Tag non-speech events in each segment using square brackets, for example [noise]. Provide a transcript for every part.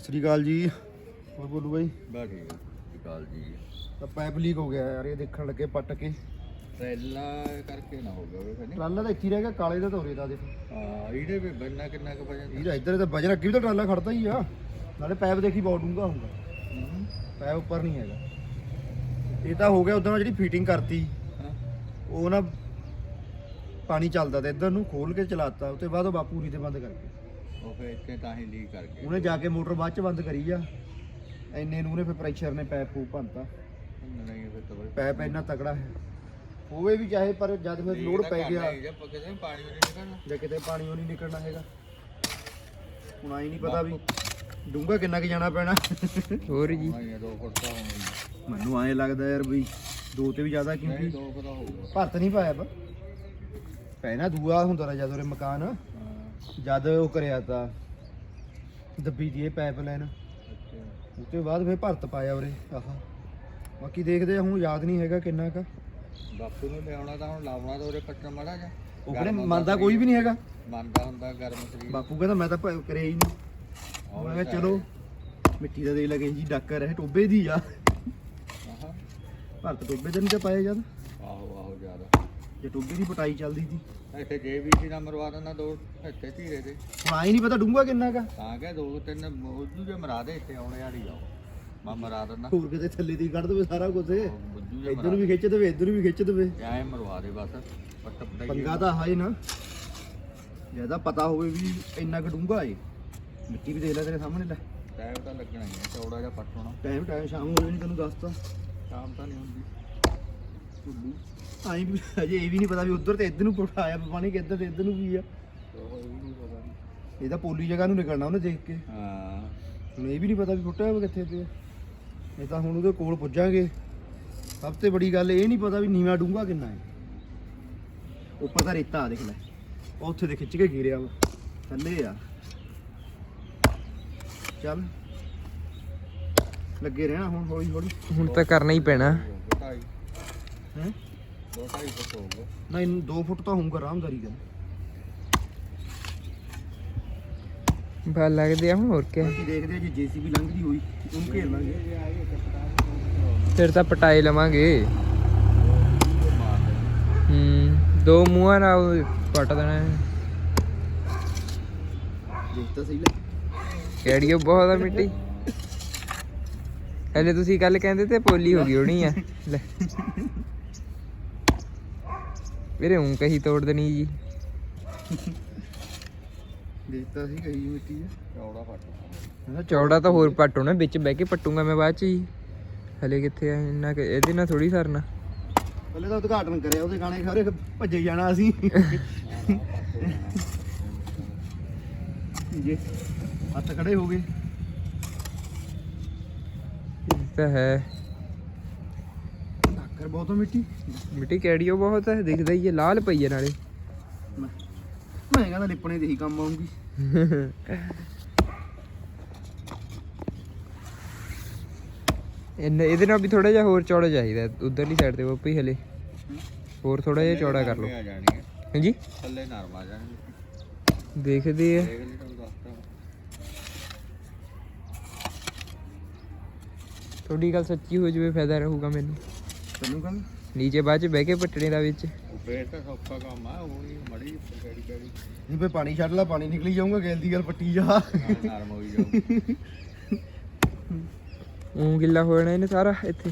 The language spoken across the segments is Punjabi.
ਸਤਿ ਸ੍ਰੀ ਅਕਾਲ ਜੀ। ਹੋਰ ਬੋਲੂ ਬਾਈ। ਬਾ ਠੀਕ ਹੈ ਕਾਲ ਜੀ। ਤਾਂ ਪਾਈਪ ਲੀਕ ਹੋ ਗਿਆ ਯਾਰ ਇਹ ਦੇਖਣ ਲੱਗੇ ਪੱਟ ਕੇ। ਪਹਿਲਾਂ ਕਰਕੇ ਨਾ ਹੋ ਗਿਆ ਵੇ ਖਨੀ ਟਰਾਲਾ ਤਾਂ ਇੱਥੇ ਹੀ ਰਹਿ ਗਿਆ ਕਾਲੇ ਦਾ ਧੋਰੇ ਦਾ ਦੇਖ। ਹਾਂ ਇਹਦੇ ਵੀ ਬੰਨਾ ਕਿੰਨਾ ਕੁ ਵਜਨ ਇਹਦਾ ਇੱਧਰ ਤਾਂ ਵਜਨ ਅੱਗੇ ਵੀ ਤਾਂ ਟਰਾਲਾ ਖੜਦਾ ਹੀ ਆ। ਨਾਲੇ ਪਾਈਪ ਦੇਖੀ ਬਹੁਤ ਡੂੰਘਾ ਹੁੰਦਾ। ਪਾਈਪ ਉੱਪਰ ਨਹੀਂ ਹੈਗਾ। ਇਹ ਤਾਂ ਹੋ ਗਿਆ ਉਦੋਂ ਜਿਹੜੀ ਫਿਟਿੰਗ ਕਰਤੀ। ਉਹ ਨਾ ਪਾਣੀ ਚੱਲਦਾ ਤੇ ਇੱਧਰ ਨੂੰ ਖੋਲ ਕੇ ਚਲਾਤਾ ਉਹ ਤੋਂ ਬਾਅਦ ਉਹ ਬਾਪੂਰੀ ਤੇ ਬੰਦ ਕਰ ਗਿਆ ਉਹ ਫਿਰ ਇੱਥੇ ਤਾਂ ਹੀ ਲੀਕ ਕਰ ਗਿਆ ਉਹਨੇ ਜਾ ਕੇ ਮੋਟਰ ਬਾਅਦ ਚ ਬੰਦ ਕਰੀ ਆ। ਇੰਨੇ ਨੂੰ ਉਹਨੇ ਫਿਰ ਪ੍ਰੈਸ਼ਰ ਨੇ ਪੈਪ ਪੂਪ ਭੰਨਤਾ। ਨਹੀਂ ਫਿਰ ਤਾਂ ਬੜੀ ਪੈਪ ਇੰਨਾ ਤਕੜਾ ਹੈ। ਹੋਵੇ ਵੀ ਚਾਹੇ ਪਰ ਜਦ ਫਿਰ ਲੋਡ ਪੈ ਗਿਆ। ਜੇ ਪੱਕੇ ਤੇ ਪਾਣੀ ਵੀ ਨਹੀਂ ਨਿਕਲਣਾ। ਜਾਂ ਕਿਤੇ ਪਾਣੀ ਉਹ ਨਹੀਂ ਨਿਕਲਣਾ ਹੈਗਾ। ਹੁਣ ਆਈ ਨਹੀਂ ਪਤਾ ਵੀ ਡੂੰਘਾ ਕਿੰਨਾ ਕੁ ਜਾਣਾ ਪੈਣਾ। ਹੋਰ ਜੀ। ਹਾਂ ਇਹ ਦੋ ਫੁੱਟ ਤਾਂ ਹੋਣੀ ਮੈਨੂੰ ਐਂ ਲੱਗਦਾ ਯਾਰ ਵੀ ਦੋ ਤੇ ਵੀ ਜ਼ਿਆਦਾ ਨਹੀਂ ਕਿਉਂਕਿ ਦੋ ਫੁੱਟ ਹੋਊਗਾ। ਭਰਤ ਨਹੀਂ ਪਾਇਆ ਬਾ ਪਹਿਨਾ ਦੂਆ ਹੁੰਦਾ ਰਿਹਾ ਜਦ ਉਹਰੇ ਮਕਾਨ। ਹਾਂ ਜਦ ਉਹ ਕਰਿਆ ਤਾਂ ਦੱਬੀ ਦੀ ਇਹ ਪਾਈਪ ਲਾਈਨ ਅੱਛਾ। ਉਸ ਤੋਂ ਬਾਅਦ ਫਿਰ ਭਰਤ ਪਾਇਆ ਉਰੇ ਆਹਾ। ਬਾਕੀ ਦੇਖਦੇ ਆ ਹੁਣ ਯਾਦ ਨਹੀਂ ਹੈਗਾ ਕਿੰਨਾ ਕੁ। ਬਾਪੂ ਨੂੰ ਲਿਆਉਣਾ ਤਾਂ ਹੁਣ ਲਾਉਣਾ ਤਾਂ ਉਹਦੇ ਕੱਟਣ ਮੜਾ ਜਾ ਉਹ ਕਿਹੜੇ ਮੰਨਦਾ ਕੋਈ ਵੀ ਨਹੀਂ ਹੈਗਾ। ਮੰਨਦਾ ਹੁੰਦਾ ਗਰਮ ਸਰੀਰ। ਬਾਪੂ ਕਹਿੰਦਾ ਮੈਂ ਤਾਂ ਭ- ਕਰਿਆ ਹੀ ਨਹੀਂ। ਮੈਂ ਕਿਹਾ ਚਲੋ ਮਿੱਟੀ ਦਾ ਦੇ ਲਗੇ ਜੀ ਡਾਕਰ ਹੈ ਟੋਬੇ ਦੀ ਆ। ਆਹਾ। ਭਰਤ ਟੋਬੇ ਤੇ ਨਹੀਂ ਤਾਂ ਪਾਇਆ ਜਦ ਆਹੋ ਆਹੋ ਜ਼ਿਆਦਾ। ਜੇ ਟੋਬੇ ਦੀ ਪਟਾਈ ਚੱਲਦੀ ਸੀ। ਇੱਥੇ ਜੇ ਵੀ ਸੀ ਨਾ ਮਰਵਾ ਦਿੰਦਾ ਦੋ ਇੱਥੇ ਧੀਰੇ ਤੇ ਹੁਣ ਆਈ ਨਹੀਂ ਪਤਾ ਡੂੰਗਾ ਕਿੰਨਾ ਕਾ ਤਾਂ ਕਿ ਦੋ ਤਿੰਨ ਬੁੱਝੂ ਜੇ ਮਰਾ ਦੇ ਇੱਥੇ ਆਉਣੇ ਵਾਲੀ ਆਓ ਮੈਂ ਮਰਾ ਦਿੰਦਾ। ਹੋਰ ਕਿਤੇ ਥੱਲੇ ਦੀ ਕੱਢ ਦੇਵੇ ਸਾਰਾ ਕੁਝ ਉਹ ਬੁੱਝੂ ਜੇ ਇੱਧਰ ਵੀ ਖਿੱਚ ਦੇਵੇ ਇੱਧਰ ਵੀ ਖਿੱਚ ਦੇਵੇ। ਐ ਮਰਵਾ ਦੇ ਬਸ ਪੰਗਾ ਤਾਂ ਹਾਈ ਨਾ। ਜ਼ਿਆਦਾ ਪਤਾ ਹੋਵੇ ਵੀ ਇੰਨਾ ਕੁ ਡੂੰਗਾ ਏ। ਮਿੱਟੀ ਵੀ ਦੇਖ ਲੈ ਤੇਰੇ ਸਾਹਮਣੇ ਲੈ। ਟਾਈਮ ਤਾਂ ਲੱਗਣਾ ਹੀ ਹੈ ਚੌੜਾ ਜਿਹਾ ਪੱਟ ਹੋਣਾ। ਟਾਈਮ ਟਾਈਮ ਸ਼ਾਮ ਹੋ ਜਾਣੀ ਤੈਨੂੰ ਦੱਸਤਾ ਸ਼ਾਮ ਤਾਂ ਨਹੀਂ ਹੁੰਦੀ। ਆਈ ਵੀ ਅਜੇ ਇਹ ਵੀ ਨਹੀਂ ਪਤਾ ਵੀ ਉਧਰ ਤੇ ਇੱਧਰ ਨੂੰ ਪਟਾਇਆ ਪਾਣੀ ਕਿ ਇੱਧਰ ਤੇ ਇੱਧਰ ਨੂੰ ਵੀ ਆ। ਉਹ ਇਹ ਵੀ ਨਹੀਂ ਪਤਾ ਇਹ ਤਾਂ ਪੋਲੀ ਜਗ੍ਹਾ ਨੂੰ ਨਿਕਲਣਾ ਉਹਨੇ ਦੇਖ ਕੇ। ਹਾਂ। ਹੁਣ ਇਹ ਵੀ ਨਹੀਂ ਪਤਾ ਵੀ ਫੁੱਟਿਆ ਹੋਇਆ ਕਿੱਥੇ ਤੇ ਇਹ ਤਾਂ ਹੁਣ ਉਹਦੇ ਕੋਲ ਪੁੱਜਾਂਗੇ। ਸਭ ਤੋਂ ਬੜੀ ਗੱਲ ਇਹ ਨਹੀਂ ਪਤਾ ਵੀ ਨੀਵਾ ਡੂੰਗਾ ਕਿੰਨਾ ਹੈ। ਉੱਪਰ ਤਾਂ ਰੇਤਾ ਆ ਦੇਖ ਲੈ। ਉਹ ਉੱਥੇ ਦੇ ਖਿੱਚ ਕੇ ਗਿਰਿਆ ਵਾ। ਥੱਲੇ ਆ। ਚੱਲ। ਲੱਗੇ ਰਹਿਣਾ ਹੁਣ ਹੌਲੀ ਹੌਲੀ ਹੁਣ ਤਾਂ ਕਰਨਾ ਹੀ ਪੈਣਾ। ਹੈ? ਫੁੱਟ ਹੋਊਗਾ ਨਹੀਂ 2 ਫੁੱਟ ਤਾਂ ਹੋਊਗਾ ਆਰਾਮਦਾਰੀ ਗੱਲ। ਬਾ ਲੱਗਦੇ ਆ ਹੁਣ ਹੋਰ ਕਿਆ। ਬਾਕੀ ਦੇਖਦੇ ਆ ਜੇ ਜੀਸੀਬੀ ਲੰਘਦੀ ਹੋਈ ਉਹਨੂੰ ਘੇਰ ਲਾਂਗੇ। ਫਿਰ ਤਾਂ ਪਟਾਈ ਲਵਾਂਗੇ। ਹੂੰ ਦੋ ਮੂੰਹਾਂ ਨਾਲ ਪੱਟ ਦੇਣਾ। ਹੈ। ਦੇਖ ਤਾਂ ਸਹੀ ਲੈ ਕਿਹੜੀ ਉਹ ਬਹੁਤ ਆ ਮਿੱਟੀ। ਹਲੇ ਤੁਸੀਂ ਕੱਲ ਕਹਿੰਦੇ ਤੇ ਪੋਲੀ ਹੋ ਗਈ ਹੋਣੀ ਆ। ਲੈ। ਵੀਰੇ ਹੂੰ ਕਹੀ ਤੋੜ ਦੇਣੀ ਜੀ। ਦੇਖ ਤਾਂ ਸਹੀ ਕਹੀ ਮਿੱਟੀ ਆ ਚੌੜਾ ਪੱਟ। ਚੌੜਾ ਤਾਂ ਹੋਰ ਪੱਟ ਹੋਣਾ ਵਿੱਚ ਬਹਿ ਕੇ ਪੱਟੂਗਾ ਮੈਂ ਬਾਅਦ ਚ ਹੀ ਹਲੇ ਕਿੱਥੇ ਆ ਇੰਨਾ ਕੁ- ਇਹਦੇ ਨਾਲ ਥੋੜੀ ਸਰਨਾ। ਪਹਿਲੇ ਤਾਂ ਉਦਘਾਟਨ ਕਰਿਆ ਉਹਦੇ ਗਾਣੇ ਸਾਰੇ ਭੱਜੇ ਜਾਣਾ ਅਸੀਂ। ਜੇ ਹੱਥ ਖੜੇ ਹੋ ਗਏ। ਇਹ ਤਾਂ ਹੈ। ਬਹੁਤ ਮਿੱਟੀ। ਮਿੱਟੀ ਕਿਹੜੀ ਉਹ ਬਹੁਤ ਹੈ ਦਿਖਦਾ ਹੀ ਹੈ ਲਾਲ ਪਈ ਹੈ ਨਾਲੇ। ਮੈਂ ਕਹਿੰਦਾ ਲਿਪਣੇ ਦੇ ਹੀ ਕੰਮ ਆਉਂਗੀ ਇਹਨੇ ਇਹਦੇ ਨਾਲ ਵੀ ਥੋੜਾ ਜਿਹਾ ਹੋਰ ਚੌੜਾ ਚਾਹੀਦਾ ਉਧਰਲੀ ਸਾਈਡ ਤੇ ਪੱਪੀ ਹਲੇ। ਹੋਰ ਥੋੜਾ ਜਿਹਾ ਚੌੜਾ ਕਰ ਲਓ। ਹਾਂਜੀ? ਥੱਲੇ ਨਰਮ ਆ। ਜਾਣੀ ਦੇਖਦੇ ਆ ਥੋੜੀ ਗੱਲ ਸੱਚੀ ਹੋ ਜਾਵੇ ਫਾਇਦਾ ਰਹੂਗਾ ਮੈਨੂੰ। ਤੈਨੂੰ ਕਹਿੰਦਾ। ਨੀਚੇ ਬਾਅਦ ਚ ਬਹਿ ਕੇ ਪੱਟਣੇ ਦਾ ਵਿੱਚ। ਉਹ ਫੇਰ ਤਾਂ ਸੌਖਾ ਕੰਮ ਆ ਉਹ ਹੀ ਮੜੀ ਕਿਹੜੀ ਕਿਹੜੀ ਨਹੀਂ ਫੇ ਪਾਣੀ ਛੱਡ ਲਾ ਪਾਣੀ ਨਿਕਲੀ ਜਾਊਗਾ ਗੈਲ ਦੀ ਗੱਲ ਪੱਟੀ ਜਾ। ਨਾਲ ਨਰਮ ਹੋਈ ਜਾਊ ਉਹ ਗਿੱਲਾ ਹੋ ਜਾਣਾ ਇਹਨੇ ਸਾਰਾ ਇੱਥੇ।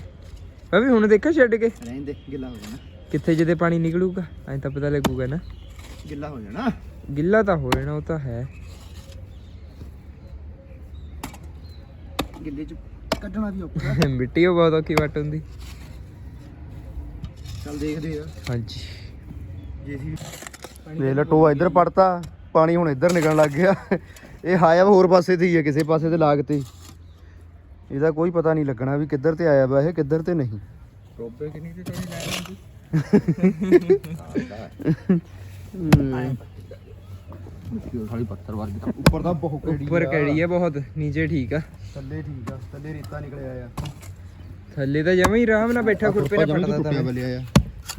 ਮੈਂ ਵੀ ਹੁਣ ਦੇਖਿਆ ਛੱਡ ਕੇ। ਰਹਿੰਦੇ ਗਿੱਲਾ ਹੋ ਜਾਣਾ। ਕਿੱਥੇ ਜਦੇ ਪਾਣੀ ਨਿਕਲੂਗਾ ਐਂ ਤਾਂ ਪਤਾ ਲੱਗੂਗਾ ਨਾ। ਗਿੱਲਾ ਹੋ ਜਾਣਾ। ਗਿੱਲਾ ਤਾਂ ਹੋ ਜਾਣਾ ਉਹ ਤਾਂ ਹੈ। ਗਿੱਲੇ ਚ ਕੱਢਣਾ ਵੀ ਔਖਾ। ਮਿੱਟੀ ਉਹ ਬਹੁਤ ਔਖੀ ਵੱਟ ਹੁੰਦੀ। ਚੱਲ ਦੇਖਦੇ ਆ। ਹਾਂਜੀ। ਜੇਸੀ ਦੇਖ ਲੈ ਟੋਆ ਇੱਧਰ ਪੜਤਾ ਪਾਣੀ ਹੁਣ ਇੱਧਰ ਨਿਕਲਣ ਲੱਗ ਗਿਆ। ਇਹ ਹਾਇਆ ਹੋਰ ਪਾਸੇ ਤੇ ਹੀ ਹੈ ਕਿਸੇ ਪਾਸੇ ਤੇ ਲਾਗ ਤੇ। ਇਹਦਾ ਕੋਈ ਪਤਾ ਨਹੀਂ ਲੱਗਣਾ ਵੀ ਕਿੱਧਰ ਤੇ ਆਇਆ ਵਾ ਇਹ ਕਿੱਧਰ ਤੇ ਨਹੀਂ। ਟੋਬੇ ਕਿੰਨੀ ਤੇ ਤੇਰੀ ਲੈ ਜਾਂਦੀ ਸਾਲੀ ਵਰਗੀ ਤਾਂ ਉੱਪਰ ਤਾਂ ਬਹੁਤ ਉੱਪਰ ਕਿਹੜੀ ਹੈ ਬਹੁਤ ਨੀਚੇ ਠੀਕ ਆ। ਥੱਲੇ ਠੀਕ ਆ ਥੱਲੇ ਰੇਤਾ ਨਿਕਲਿਆ ਆ। ਥੱਲੇ ਤਾਂ ਜਮਾ ਹੀ ਆਰਾਮ ਨਾਲ ਬੈਠਾ ਖੁਰਪੇ ਨਾਲ ਪੱਟਦਾ ਤਾਂ ਮੈਂ। ਬੱਲਿਆ ਆ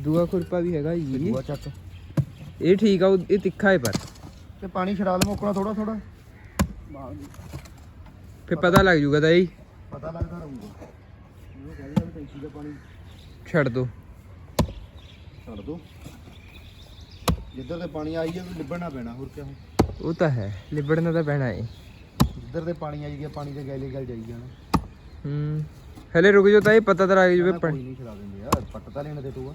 ਦੂਆ ਖੁਰਪਾ ਵੀ ਹੈਗਾ ਜੀ। ਦੂਆ ਚੱਕ। ਇਹ ਠੀਕ ਆ ਉਹ- ਇਹ ਤਿੱਖਾ ਹੈ ਪਰ। ਤੇ ਪਾਣੀ ਛੜਾ ਲਵਾਂ ਕੋਣਾ ਥੋੜਾ ਥੋੜਾ ਫਿਰ ਪਤਾ ਲੱਗ ਜੂਗਾ ਤਾਂ ਪਤਾ ਲੱਗਦਾ ਰਹੂਗਾ। ਇਹਨੂੰ ਕਹਿੰਦੇ ਵੀ ਟੈਂਕੀ ਦਾ ਪਾਣੀ ਛੱਡ ਦੋ। ਛੱਡ ਦੋ। ਜਿੱਧਰ ਤੇ ਪਾਣੀ ਆਈ ਗਿਆ ਲਿਬੜਨਾ ਪੈਣਾ ਹੋਰ ਕਿਆ ਉਹ ਤਾਂ ਹੈ ਲਿਬੜਨਾ ਤਾਂ ਪੈਣਾ ਏ। ਜਿੱਧਰ ਤੇ ਪਾਣੀ ਆਈ ਗਿਆ ਪਾਣੀ ਦੇ ਗੈਲੇ ਗਲ ਜਾਈ ਜਾਣਾ। ਹੂੰ। ਹਲੇ ਰੁਕ ਜਾਓ ਤਾਂ ਇਹ ਪਤਾ ਤਾਂ ਲੱਗ ਜੂਵੇ ਕੋਈ ਨਹੀਂ ਛੜਾ ਦਿੰਦੇ ਯਾਰ ਪੱਟ ਤਾਂ ਲੈਣ ਦੇ ਤੂੰ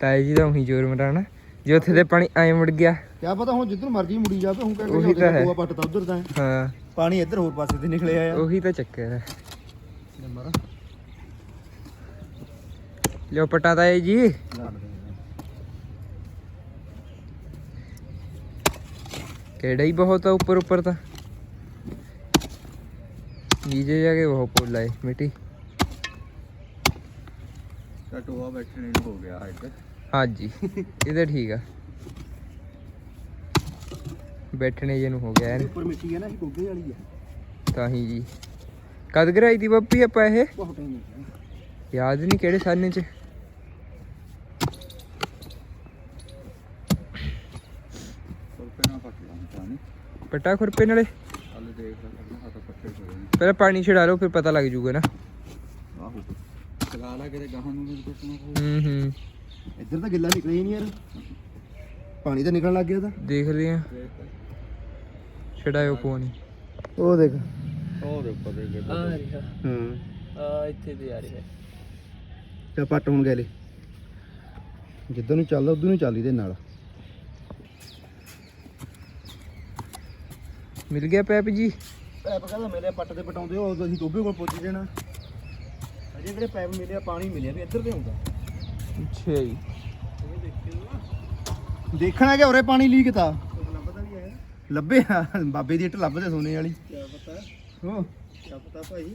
ਤਾਏ ਜੀ ਦਾ ਉਹੀ ਜ਼ੋਰ ਮਰਾਣਾ ਜੇ ਉੱਥੇ ਤੇ ਪਾਣੀ ਐ ਮੁੜ ਗਿਆ। ਕਿਆ ਪਤਾ ਹੁਣ ਜਿੱਧਰ ਮਰਜ਼ੀ ਮੁੜੀ ਜਾਵੇ ਹੁਣ ਉਹੀ ਕਹਿੰਦੇ ਤਾਂ ਹੈ। ਤੂੰ ਪੱਟ ਤਾਂ ਉਧਰ ਤਾਂ ਹੈ। ਹਾਂ। ਪਾਣੀ ਇੱਧਰ ਹੋਰ ਪਾਸੇ ਤੇ ਨਿਕਲਿਆ ਆ ਉਹੀ ਤਾਂ ਚੱਕਰ ਹੈ। ਨੰਬਰ ਲਿਓ ਪਟਾ ਤਾਏ ਜੀ। ਕਿਹੜਾ ਹੀ ਬਹੁਤ ਆ ਉੱਪਰ ਉੱਪਰ ਤਾਂ। ਨੀਚੇ ਜਾ ਕੇ ਬਹੁਤ ਪੋਲਾ ਏ ਮਿੱਟੀ। ਤਾਂ ਟੋਆ ਬੈਠਣੇ ਨੂੰ ਹੋ ਗਿਆ ਇੱਧਰ ਹਾਂਜੀ ਇਹ ਤਾਂ ਠੀਕ ਆ। ਬੈਠਣੇ ਜੇ ਨੂੰ ਹੋ ਗਿਆ ਐਨ ਉੱਪਰ ਮਿੱਟੀ ਹੈ ਨਾ ਇਹ ਗੋਗੇ ਵਾਲੀ ਹੈ ਤਾਂ ਹੀ ਜੀ। ਕਦ ਗਰਾਈ ਦੀ ਬੱਪੀ ਆਪਾਂ ਇਹ? ਬਹੁਤ ਟਾਈਮ ਹੋ ਗਿਆ। ਯਾਦ ਨਹੀਂ ਕਿਹੜੇ ਸਾਲ ਚ? ਸੁਰਪੇ ਨਾਲ ਪੱਟ ਲਾਂ ਪਾਣੀ। ਪਟਾ ਖੁਰਪੇ ਨਾਲੇ? ਹਲ ਦੇਖ ਲੈ ਹੱਥ ਪੱਟੇ ਹੋਏ ਨੇ ਪਹਿਲਾਂ ਪਾਣੀ ਛਡਾ ਲਓ ਫਿਰ ਪਤਾ ਲੱਗ ਜੂਗਾ ਨਾ। ਆਹੋ। ਚਲਾ ਲਾ ਕਿਤੇ ਗਾਹਾਂ ਨੂੰ ਨਹੀਂ ਕੁਛ ਨਾ ਹੂੰ ਹੂੰ। ਇੱਧਰ ਤਾਂ ਗਿੱਲਾ ਨਿਕਲਿਆ ਹੀ ਨਹੀਂ ਯਾਰ। ਪਾਣੀ ਤਾਂ ਨਿਕਲਣ ਲੱਗ ਗਿਆ ਤਾਂ। ਦੇਖਦੇ ਆ। ਛਡਾਇਓ ਪਾਣੀ ਉਹ ਦੇਖ। ਉਹ ਦੇ ਉੱਪਰ ਦੇ ਕੇ ਆ ਰਿਹਾ। ਹਾਂ। ਆ ਇੱਥੇ ਤੇ ਆ ਰਿਹਾ। ਚਾ ਪੱਟ ਹੁਣ ਗੈਲੇ। ਜਿੱਧਰ ਨੂੰ ਚੱਲਦਾ ਉਧਰ ਨੂੰ ਚੱਲ ਇਹਦੇ ਨਾਲ। ਮਿਲ ਗਿਆ ਪੈਪ ਜੀ? ਪੈਪ ਕਹਿੰਦਾ ਮੇਰੇ ਪੱਟ ਤੇ ਪਟਾਉਂਦੇ ਹੋ ਉਦੋਂ ਅਸੀਂ ਟੋਬੇ ਕੋਲ ਪਹੁੰਚ ਜਾਣਾ। ਅਜੇ ਜਿਹੜੇ ਪੈਪ ਮਿਲਿਆ ਪਾਣੀ ਮਿਲਿਆ ਵੀ ਇੱਧਰ ਤੇ ਆਉਂਦਾ। ਅੱਛਾ ਜੀ ਦੇਖਣਾ ਕਿ ਉਰੇ ਪਾਣੀ ਲੀਕ ਤਾ। ਲੱਭੇ ਆ, ਬਾਬੇ ਦੀ ਇੱਟ ਲੱਭਦੇ ਸੋਨੇ ਵਾਲੀ। ਕੀ ਪਤਾ। ਹੋ ਕੀ ਪਤਾ ਭਾਈ।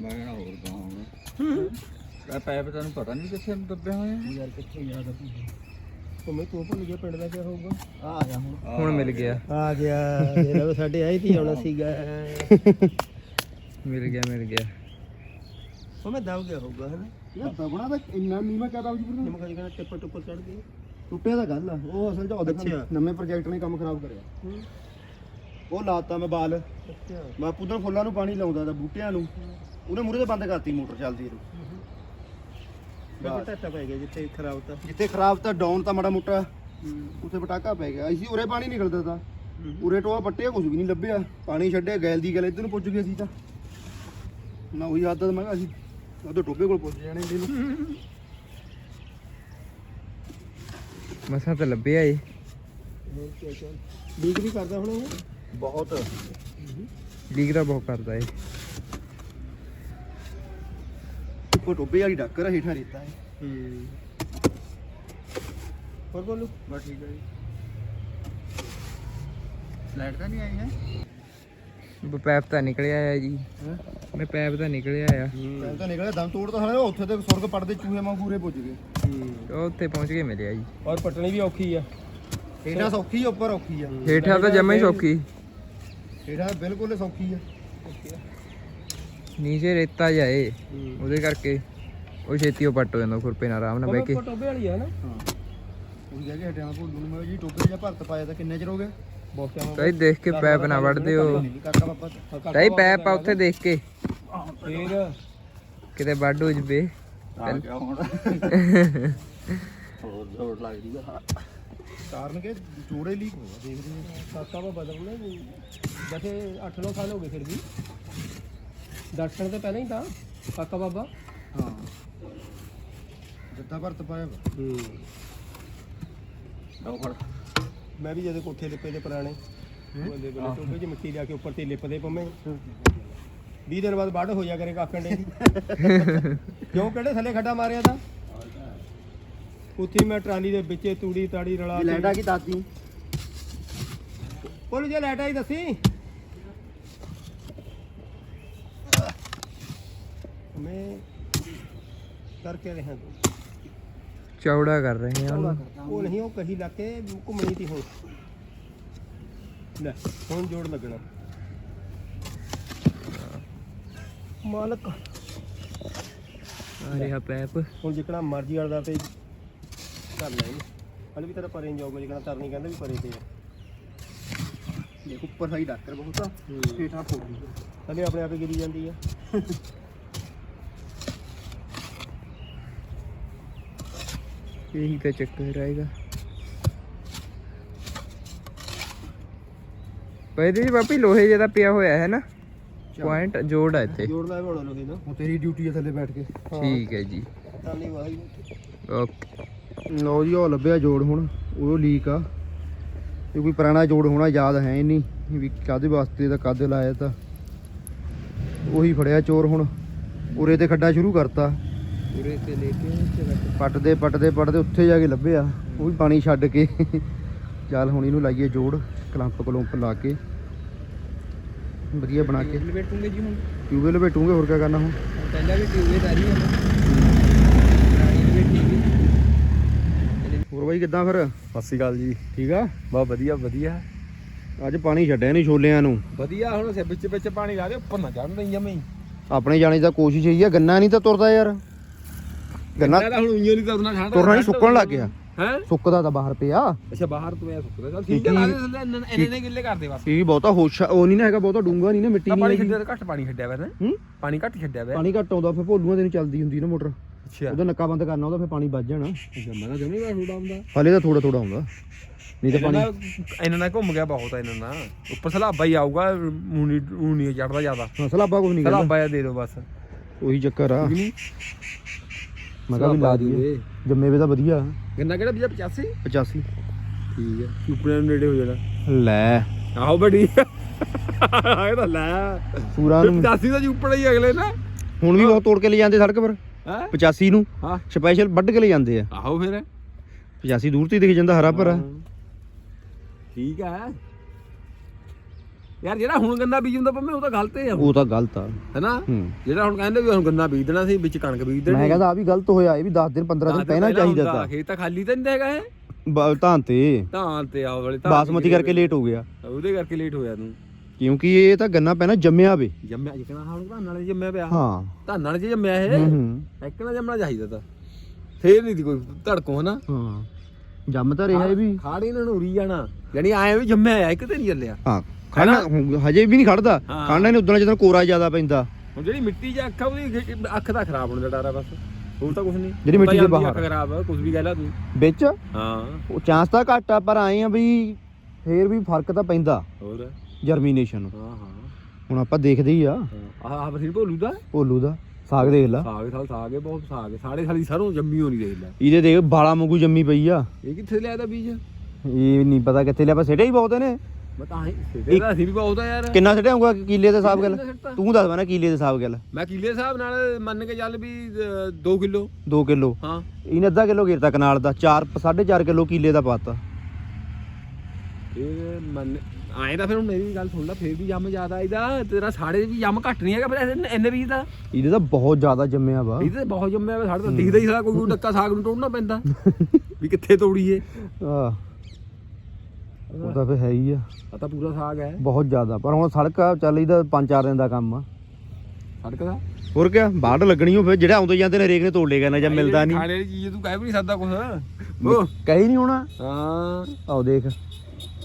ਮੈਂ ਕਹਿਣਾ ਹੋਰ ਗਾਹਾਂ ਆ? ਪੈਪ ਤੈਨੂੰ ਪਤਾ ਨਹੀਂ ਕਿੱਥੇ ਦੱਬਿਆ ਹੋਇਆ। ਯਾਰ ਕਿੱਥੇ ਯਾਦ ਆ ਉਹ ਮੈਂ ਤੂੰ ਭੁੱਲ ਗਿਆ ਪਿੰਡ ਦਾ ਕੀ ਹੋਊਗਾ? ਆ ਆ ਗਿਆ ਹੁਣ। ਹੁਣ ਮਿਲ ਗਿਆ। ਆ ਗਿਆ ਜਿਹੜਾ ਸਾਡੇ ਆਈ ਤੀ ਆਉਣਾ ਸੀਗਾ। ਮਿਲ ਗਿਆ ਮਿਲ ਗਿਆ। ਉਹ ਮੈਂ ਦਬ ਗਿਆ ਹੋਊਗਾ ਹਨਾ? ਯਾਰ ਦਬਣਾ ਤਾਂ ਇੰਨਾ ਨੀਵਾ ਕਹਦਾ ਉਸ ਪਰ ਨਿਮਕ ਜਿਹੜਾ ਟਿੱਪਰ ਟੁੱਪਰ ਚੜ ਗਈ। ਟੁੱਟਿਆ ਤਾਂ ਗੱਲ ਆ। ਉਹ ਅਸਲ ਚ ਉਹਦੇ ਨਵੇਂ ਪ੍ਰੋਜੈਕਟ ਨੇ ਕੰਮ ਖਰਾਬ ਕਰਿਆ। ਉਹ ਲਾਤਾ ਮੈਂ ਬਾਲ। ਮੈਂ ਪੁੱਧਰ ਫੁੱਲਾਂ ਨੂੰ ਪਾਣੀ ਲਾਉਂਦਾ ਤਾਂ ਬੂਟਿਆਂ ਨੂੰ। ਉਹਨੇ ਮੂਰੇ ਤੇ ਬੰਦ ਕਰਤੀ ਮੋਟਰ ਚੱਲਦੀ ਨੂੰ ਟੱਟਾ ਪੈ ਗਿਆ ਜਿੱਥੇ ਖਰਾਬ ਤਾਂ। ਜਿੱਥੇ ਖਰਾਬ ਤਾਂ ਡਾਊਨ ਤਾਂ ਮਾੜਾ ਮੋਟਾ ਉੱਥੇ ਪਟਾਕਾ ਪੈ ਗਿਆ। ਅਸੀਂ ਉਰੇ ਪਾਣੀ ਨਿਕਲਦਾ ਤਾਂ। ਉਰੇ ਟੋਆ ਪੱਟਿਆ ਕੁਝ ਵੀ ਨਹੀਂ ਲੱਭਿਆ। ਪਾਣੀ ਛੱਡਿਆ ਗੈਲ ਦੀ ਗੱਲ ਇੱਧਰ ਨੂੰ ਪੁੱਜ ਗਏ ਅਸੀਂ ਤਾਂ। ਨਾ ਉਹੀ ਆਦਤ ਮੈਂ ਕਿਹਾ ਅਸੀਂ ਉਹਦੇ ਟੋਬੇ ਕੋਲ ਪੁੱਜ ਜਾਣੇ ਇਹਦੇ ਨੂੰ ਮਸਾਂ ਤਾਂ ਲੱਭਿਆ ਏ। ਲੀਕ ਵੀ ਕਰਦਾ ਹੁਣ ਉਹ? ਬਹੁਤ। ਲੀਕ ਤਾਂ ਬਹੁਤ ਕਰਦਾ ਏ। ਉੱਪਰ ਟੋਬੇ ਵਾਲੀ ਡੱਕਰ ਆ, ਹੇਠਾਂ ਰੇਤਾ ਹੈ। ਹੂੰ। ਹੋਰ ਬੋਲੂ। ਬਸ ਠੀਕ ਹੈ ਜੀ। ਲਾਈਟ ਤਾਂ ਨਹੀਂ ਆਈ ਹੈ? ਪੈਪ ਤਾਂ ਨਿਕਲਿਆ ਆ ਜੀ। ਹੈਂ? ਮੈਂ ਪੈਪ ਤਾਂ ਨਿਕਲਿਆ ਆ। ਪਹਿਲਾਂ ਤਾਂ ਨਿਕਲਿਆ ਦਮ ਤੋੜ ਤਾਂ ਹਲੇ ਉੱਥੇ ਤੇ ਸੁਰਗ ਪੜਦੇ ਚੂਹੇ ਵਾਂਗੂ ਪੂਰੇ ਪੁੱਜ ਗਏ। ਉਹ ਉੱਥੇ ਪਹੁੰਚ ਕੇ ਮਿਲਿਆ ਜੀ। ਔਰ ਪਟਣੀ ਵੀ ਔਖੀ ਆ। ਹੇਠਾਂ ਸੌਖੀ ਆ ਉੱਪਰ ਔਖੀ ਆ। ਹੇਠਾਂ ਤਾਂ ਜਮਾ ਹੀ ਸੌਖੀ। ਹੇਠਾਂ ਬਿਲਕੁਲ ਹੀ ਸੌਖੀ ਆ। ਨੀਚੇ ਰੇਤਾ ਜਾਏ ਉਹਦੇ ਕਰਕੇ ਉਹ ਛੇਤੀ ਉਹ ਪੱਟ ਹੋ ਜਾਂਦਾ ਖੁਰਪੇ ਨਾਲ ਆਰਾਮ ਨਾਲ ਬਹਿ ਕੇ। ਟੋਬੇ ਵਾਲੀ ਆ ਨਾ। ਹਾਂ। ਉਹ ਕਹਿ ਕੇ ਹਟਿਆ ਭੁੱਲੂ ਨੂੰ ਮੈਂ ਜੀ ਟੋਬੇ ਜਿਹਾ ਭਰਤ ਪਾਇਆ ਤਾਂ ਕਿੰਨੇ ਚਿਰ ਹੋ ਗਿਆ ਬਹੁਤ ਟਾਈਮ ਤਾਈ ਦੇਖ ਕੇ ਪੈਪ ਨਾ ਵੜ ਦਿਓ। ਨਹੀਂ ਕਾਕਾ ਬਾਬਾ ਤਾਈ ਪੈਪ ਆ ਉੱਥੇ ਦੇਖ ਕੇ। ਫੇਰ? ਕਿਤੇ ਵੱਢ ਹੋ ਜਵੇ। ਆ ਗਿਆ ਹੁਣ। [laughs] ਹੋਰ ਜ਼ੋਰ ਲੱਗ ਜੂਗਾ ਕਾਰਨ ਕਿ ਜੋੜੇ ਲੀਕ ਹੋਇਆ ਦੇਖਦੇ ਹਾਂ ਕਾਕਾ ਬਦਲਨੇ ਜੈਸੇ 8-9 ਸਾਲ ਹੋ ਗਏ ਫਿਰ ਵੀ। ਦਰਸ਼ਨ ਤੋਂ ਪਹਿਲਾਂ ਹੀ ਤਾਂ ਕਾਕਾ ਬਾਬਾ। ਹਾਂ। ਜਿੱਦਾਂ ਭਰਤ ਪਾਇਆ ਵਾ। ਹੂੰ। ਲਓ ਫੜ। ਮੈਂ ਵੀ ਜਦੋਂ ਕੋਠੇ ਲਿਪੇ ਦੇ ਪੁਰਾਣੇ। ਉਹਦੇ ਬਲੇ ਟੋਬੇ 'ਚ ਮਿੱਟੀ ਲਿਆ ਕੇ ਉੱਪਰ ਤੇ ਲਿਪਦੇ ਪੰਮੇ। 20 ਦਿਨ ਬਾਅਦ ਵੱਢ ਹੋ ਜਾ ਕਰੇ ਕਾਕਣ ਦੇ। [laughs] ਕਿਉਂ? ਕਿਹੜੇ ਥੱਲੇ ਖੱਡਾ ਮਾਰਿਆ ਤਾਂ? ਉੱਥੇ ਮੈਂ ਟਰਾਲੀ ਦੇ ਵਿੱਚੇ ਤੂੜੀ ਤਾੜੀ ਰਲਾ ਲੈਂਡਾ ਕੀ। ਦਾਤੀ ਬੋਲ ਜੇ ਲੈਟ ਆਈ ਦੱਸੀ। ਕਰਕੇ ਰਿਹਾ ਚੌੜਾ ਕਰ ਰਹੇ ਆ ਉਹਨੂੰ। ਉਹ ਨਹੀਂ ਉਹ ਕਹੀ ਲਾ ਕੇ ਘੁੰਮਣੀ ਤੀ ਹੁਣ। ਲੈ ਹੁਣ ਜੋੜ ਲੱਗਣਾ। ਮਾਲਕ। ਆ ਰਿਹਾ ਪੈਪ। ਹੁਣ ਜਿਕਣਾ ਮਰਜ਼ੀ ਵਾਲਾ ਤੇ ਕਰ ਲੈ ਹਲੇ ਵੀ ਤੇਰਾ ਪਰੇ ਨਹੀਂ ਜਾਊਗਾ ਜਿਕਣਾ ਤਰਨੀ ਕਹਿੰਦਾ ਵੀ ਪਰੇ ਤੇ ਦੇਖ ਉੱਪਰ ਸਾਈ ਡਾਕਟਰ ਬਹੁਤ ਆ। ਹੇਠਾਂ ਫੋੜੀ ਹਲੇ ਆਪਣੇ ਆਪੇ ਗਿਰੀ ਜਾਂਦੀ ਆ। ਇਹੀ ਤਾਂ ਚੱਕਰ ਆਏਗਾ ਪਹਿਲੇ ਜੀ ਬਾਪੀ ਲੋਹੇ ਜਿਹਦਾ ਪਿਆ ਹੋਇਆ ਹੈ ਨਾ ਪੁਆਇੰਟ ਜੋੜ ਆ ਇੱਥੇ। ਜੋੜ ਲੈ ਬਣਾ ਲੋਹੇ ਨਾ ਹੁਣ ਤੇਰੀ ਡਿਊਟੀ ਆ ਥੱਲੇ ਬੈਠ ਕੇ। ਠੀਕ ਹੈ ਜੀ। ਤਰਨੀ ਵਾਹੀ ਓਕੇ। ਲਓ ਜੀ ਉਹ ਲੱਭਿਆ ਜੋੜ ਹੁਣ ਉਹ ਲੀਕ ਆ। ਇਹ ਕੋਈ ਪੁਰਾਣਾ ਜੋੜ ਹੋਣਾ ਯਾਦ ਹੈ ਹੀ ਨਹੀਂ ਵੀ ਕਾਦੇ ਵਾਸਤੇ ਦਾ ਕਾਦੇ ਲਾਇਆ ਤਾਂ। ਉਹੀ ਫੜਿਆ ਚੋਰ ਹੁਣ ਉਰੇ ਤੇ ਖੱਡਾ ਸ਼ੁਰੂ ਕਰਤਾ। ਪੂਰੇ ਤੇ ਲੈ ਕੇ ਪੱਟਦੇ ਪੱਟਦੇ ਪੱਟਦੇ ਉੱਥੇ ਜਾ ਕੇ ਲੱਭਿਆ ਉਹ ਵੀ ਪਾਣੀ ਛੱਡ ਕੇ। ਚੱਲ ਹੁਣ ਇਹਨੂੰ ਲਾਈਏ ਜੋੜ ਕਲੰਪ ਕਲੰਪ ਲਾ ਕੇ। ਵਧੀਆ ਬਣਾ ਕੇ। ਬੈਠੂਗੇ ਜੀ ਹੁਣ? ਟਿਊਬਵੈਲ ਬੈਠੂਗੇ ਹੋਰ ਕੀ ਕਰਨਾ ਹੁਣ? ਪਹਿਲਾਂ ਵੀ ਟਿਊਬੇ ਤਾਰੀ ਹੈ ਪੁਰਾਣੀ ਵੀ ਠੀਕ ਹੈ। ਹੋਰ ਬਾਈ ਕਿੱਦਾਂ ਫਿਰ? ਸਤਿ ਸ਼੍ਰੀ ਅਕਾਲ ਜੀ। ਠੀਕ ਆ? ਬਹੁਤ ਵਧੀਆ ਵਧੀਆ। ਅੱਜ ਪਾਣੀ ਛੱਡਿਆ ਨਹੀਂ ਛੋਲਿਆਂ ਨੂੰ। ਵਧੀਆ ਹੁਣ ਸੇ ਵਿੱਚ ਵਿੱਚ ਪਾਣੀ ਲਾ ਦੇ ਉੱਪਰ ਨਾ ਚੜਨ ਦਈ ਜਮਈ ਆਪਣੇ ਜਾਣੇ ਦਾ ਕੋਸ਼ਿਸ਼ ਇਹੀ ਆ ਗੰਨਾ ਨਹੀਂ ਤਾਂ ਤੁਰਦਾ ਯਾਰ। ਗੰਨਾ ਤਾਂ ਹੁਣ ਉਈਓ ਨਹੀਂ ਤੁਰਨਾ ਠੰਡ ਤੁਰਨਾ ਨਹੀਂ ਸੁੱਕਣ ਲੱਗ ਗਿਆ। ਹੈ? ਸੁੱਕਦਾ ਤਾਂ ਬਾਹਰ ਪਿਆ। ਅੱਛਾ ਬਾਹਰ ਤੋਂ ਐ ਸੁੱਕਦਾ। ਚੱਲ ਠੀਕ ਹੈ ਲਾ ਦੇ ਥੱਲੇ ਇੰਨੇ ਇੰਨੇ- ਗਿੱਲੇ ਕਰਦੇ ਬਸ। ਇਹ ਬਹੁਤਾ ਹੋਸ਼ ਉਹ ਨਹੀਂ ਨਾ ਹੈਗਾ ਬਹੁਤਾ ਡੂੰਗਾ ਨਹੀਂ ਨਾ ਮਿੱਟੀ ਤਾਂ ਨਹੀਂ ਪਾਣੀ। ਛੱਡਿਆ ਤਾਂ ਘੱਟ ਪਾਣੀ ਛੱਡਿਆ ਵਾ ਨਾ। ਹੂੰ? ਪਾਣੀ ਘੱਟ ਛੱਡਿਆ ਵਾ। ਪਾਣੀ ਘੱਟ ਆਉਂਦਾ ਫਿਰ ਭੋਲੂਆਂ ਦੇ ਨਹੀਂ ਚੱਲਦੀ ਹੁੰਦੀ ਨਾ ਮੋਟਰ। ਅੱਛਾ। ਉਹਦਾ ਨੱਕਾ ਬੰਦ ਕਰਨਾ ਉਹਦਾ ਫਿਰ ਪਾਣੀ ਵੱਜ ਜਾਣਾ। ਜੰਮਾ ਨਾ ਜਮੀ ਥੋੜਾ ਹੁੰਦਾ। ਹਲੇ ਤਾਂ ਥੋੜਾ ਥੋੜਾ ਆਉਂਦਾ ਨਹੀਂ ਤਾਂ ਪਾਣੀ ਇਹਨਾਂ ਨਾਲ ਘੁੰਮ ਗਿਆ ਬਹੁਤ ਇਹਨਾਂ ਨਾਲ। ਉੱਪਰ ਸਲਾਬਾ ਹੀ ਆਊਗਾ ਊਣੀ ਊਣੀ ਚੜਦਾ ਜ਼ਿਆਦਾ। ਹਾਂ ਸਲਾਬਾ ਕੁਝ ਨਹੀਂ ਸਲਾਬਾ ਦੇ ਦਿਓ ਬਸ। ਉਹੀ ਚੱਕਰ ਆ। ਮੈਂ ਕਿਹਾ ਵੀ ਲਾ ਦਈਏ। ਜੰਮੇ ਵੇ ਤਾਂ ਵਧੀਆ। ਗੰਨਾ ਕਿਹੜਾ ਵੀਜ਼ਾ 85 85 ਠੀਕ ਹੈ ਸੁਪਨੇ ਨੂੰ ਨੇੜੇ ਹੋ ਜਾਣਾ। ਲੈ। ਆਹੋ ਬੜੀ। ਇਹ ਤਾਂ ਲੈ। ਪੂਰਾ ਨੂੰ 85 ਦਾ ਜੂਪੜਾ ਹੀ ਅਗਲੇ ਨਾ। ਹੁਣ ਵੀ ਬਹੁਤ ਤੋੜ ਕੇ ਲੈ ਜਾਂਦੇ ਸੜਕ ਪਰ। ਹੈ? 85 ਨੂੰ। ਹਾਂ। ਸਪੈਸ਼ਲ ਵੱਢ ਕੇ ਲੈ ਜਾਂਦੇ ਆ। ਆਹੋ ਫਿਰ। 85 ਦੂਰ ਤੇ ਹੀ ਦਿਖ ਜਾਂਦਾ ਹਰਾ ਭਰਾ। ਠੀਕ ਹੈ ਯਾਰ ਜਿਹੜਾ ਹੁਣ ਗੰਨਾ ਬੀਜ ਹੁੰਦਾ ਪੰਮੇ ਉਹ ਤਾਂ ਗਲਤ ਹੈ ਉਹ ਤਾਂ ਗਲਤ ਆ। ਹੈਨਾ? ਹੂੰ। ਜਿਹੜਾ ਹੁਣ ਕਹਿੰਦੇ ਵੀ ਹੁਣ ਗੰਨਾ ਬੀਜ ਦੇਣਾ ਸੀ ਵਿੱਚ ਕਣਕ ਬੀਜ ਦੇਣੀ। ਮੈਂ ਕਹਿੰਦਾ ਆ ਵੀ ਗਲਤ ਹੋਇਆ ਇਹ ਵੀ 10 ਦਿਨ 15 ਦਿਨ ਪਹਿਲਾਂ ਚਾਹੀਦਾ ਤਾਂ। ਖੇਤ ਤਾਂ ਖਾਲੀ ਤਾਂ ਨਹੀਂ ਹੈਗਾ ਇਹ। ਬ- ਧਾਨ ਤੇ। ਧਾਨ ਤੇ ਆਹ ਵਾਲੇ ਧਾਨ ਬਾਸਮਤੀ ਕਰਕੇ ਲੇਟ ਹੋ ਗਿਆ। ਉਹਦੇ ਕਰਕੇ ਲੇਟ ਹੋਇਆ ਤੂੰ। ਕਿਉਂਕਿ ਇਹ ਤਾਂ ਗੰਨਾ ਪੈਣਾ ਜੰਮਿਆ ਵੇ। ਜੰਮਿਆ ਜਿਕਣਾ ਹੁਣ ਧਾਨ ਨਾਲ ਜੰਮਿਆ ਪਿਆ। ਹਾਂ। ਧਾਨ ਨਾਲ ਜੇ ਜੰਮਿਆ ਹੂੰ ਇਹ ਹੂੰ ਇੱਕ ਨਾ ਜੰਮਣਾ ਚਾਹੀਦਾ ਤਾਂ। ਫੇਰ ਨਹੀਂ ਦੀ ਕੋਈ ਧੜਕੋ ਹਨਾ? ਹਾਂ। ਜੰਮ ਤਾਂ ਰਿਹਾ ਇਹ ਵੀ। ਖਾੜੀ ਇਹਨਾਂ ਨੂੰ ਉਰੀ ਜਾਣਾ। ਯਾਨੀ ਆਏ ਵੀ ਜੰਮਿਆ ਆ ਇੱਕ ਤੇ ਨਹੀਂ ਚੱਲਿਆ। ਹਾਂ। ਖੜਨਾ ਹਜੇ ਵੀ ਨਹੀਂ ਖੜਦਾ ਹਾਂ। ਖੜਨਾ ਨਹੀਂ ਉਦੋਂ ਜਦੋਂ ਕੋਰਾ ਜ਼ਿਆਦਾ ਪੈਂਦਾ। ਹੁਣ ਜਿਹੜੀ ਮਿੱਟੀ 'ਚ ਅੱਖ ਆ ਉਹਦੀ ਖ- ਅੱਖ ਤਾਂ ਖਰਾਬ ਹੋਣ ਦਾ ਡਰ ਆ ਬਸ। ਹੋਰ ਤਾਂ ਕੁਝ ਨਹੀਂ। ਜਿਹੜੀ ਮਿੱਟੀ ਦੇ ਬਾਹਰ। ਅੱਖ ਖਰਾਬ ਆ ਕੁਝ ਵੀ ਕਹਿ ਲਾ ਤੂੰ। ਵਿੱਚ? ਹਾਂ। ਉਹ ਚਾਂਸ ਤਾਂ ਘੱਟ ਆ ਪਰ ਆਏ ਆ ਵੀ ਫੇਰ ਵੀ ਫ਼ਰਕ ਤਾਂ ਪੈਂਦਾ। ਹੋਰ? ਜਰਮੀਨੇਸ਼ਨ ਨੂੰ। ਹਾਂ ਹਾਂ। ਹੁਣ ਆਪਾਂ ਦੇਖਦੇ ਹੀ ਆ। ਆਹ ਆਹ ਬਥੇਰੀ ਭੋਲੂ ਦਾ? ਭੋਲੂ ਦਾ। ਸਾਗ ਦੇਖ ਲਾ। ਸਾਗ ਸਾਲ ਸਾਗ ਹੈ ਬਹੁਤ ਸਾਗ ਹੈ। ਸਾੜੇ ਸਾਲੀ ਸਰੋਂ ਜੰਮੀ ਹੋਣੀ ਦੇਖ ਲੈ। ਇਹਦੇ ਦੇਖ ਬਾਲਾ ਵਾਂਗੂ ਜੰਮੀ ਪਈ ਆ। ਇਹ ਕਿੱਥੇ ਲਿਆ ਦਾ ਬੀਜ? ਇਹ ਨਹੀਂ ਪਤਾ ਕਿੱਥੇ ਲਿਆ ਪਰ ਸਿੱਟੇ ਹੀ ਬਹੁਤ ਨੇ ਮੈਂ ਤਾਂ ਹੀ ਸਿੱਧੇ ਦਾ ਅਸੀਂ ਵੀ ਬਹੁਤ ਆ ਯਾਰ। ਕਿੰਨਾ ਸਿੱਟਿਆ ਹੋਊਗਾ ਕਿੱਲੇ ਦੇ ਹਿਸਾਬ ਗੱਲ? ਤੂੰ ਦੱਸ ਨਾ ਕਿੱਲੇ ਦੇ ਹਿਸਾਬ ਗੱਲ। ਮੈਂ ਕਿਲੇ ਹਿਸਾਬ ਨਾਲ ਮੰਨ ਕੇ ਚੱਲ ਵੀ 2 ਕਿਲੋ। 2 ਕਿਲੋ। ਹਾਂ। ਇਹਨੇ ਅੱਧਾ ਕਿਲੋ ਗੇਰਤਾ ਕਨਾਲ ਦਾ 4 4.5 ਕਿਲੋ ਕਿੱਲੇ ਦਾ ਪਾਤਾ। ਇਹ ਮੰਨ ਆਏ ਤਾਂ ਫਿਰ ਹੁਣ ਮੇਰੀ ਗੱਲ ਸੁਣ ਲੈ ਫਿਰ ਵੀ ਜੰਮ ਜ਼ਿਆਦਾ ਇਹਦਾ ਤੇਰਾ ਸਾੜੇ ਵੀ ਜੰਮ ਘੱਟ ਨਹੀਂ ਹੈਗਾ ਫਿਰ ਵੀ ਦਾ ਇਹਦੇ ਤਾਂ ਬਹੁਤ ਜ਼ਿਆਦਾ ਜੰਮਿਆ ਵਾ। ਇਹਦੇ ਤੇ ਬਹੁਤ ਜੰਮਿਆ ਵਾ ਸਾਡੇ ਤਾਂ ਦਿਖਦਾ ਹੀ ਸਾਰਾ ਕੋਈ ਡੱਕਾ ਸਾਗ ਨੂੰ ਤੋੜਨਾ ਪੈਂਦਾ। [laughs] ਵੀ ਕਿੱਥੇ ਤੋੜੀਏ। ਆ ਉਹ ਤਾਂ ਫੇ ਹੈ ਹੀ ਆ। ਆ ਤਾਂ ਪੂਰਾ ਸਾਗ ਹੈ। ਬਹੁਤ ਜ਼ਿਆਦਾ। ਪਰ ਹੁਣ ਸੜਕ ਆ ਚੱਲ ਇਹਦਾ 5-4 ਦਿਨ ਦਾ ਕੰਮ ਆ। ਸੜਕ ਦਾ? ਹੋਰ ਕਿਆ ਬਾੜ ਲੱਗਣੀ ਹੋ ਫਿਰ ਜਿਹੜੇ ਆਉਂਦੇ ਜਾਂਦੇ ਨੇ ਹਰੇਕ ਨੇ ਤੋੜ ਲੇਗਾ ਨਾ ਜਾਂ ਮਿਲਦਾ ਨਹੀਂ। ਖਾਣੇ ਵਾਲੀ ਚੀਜ਼ ਤੂੰ ਕਹਿ ਵੀ ਨਹੀਂ ਸਕਦਾ ਕੁਝ ਉਹ ਕਹੀ ਨਹੀਂ ਹੋਣਾ। ਹਾਂ। ਆਓ ਦੇਖ।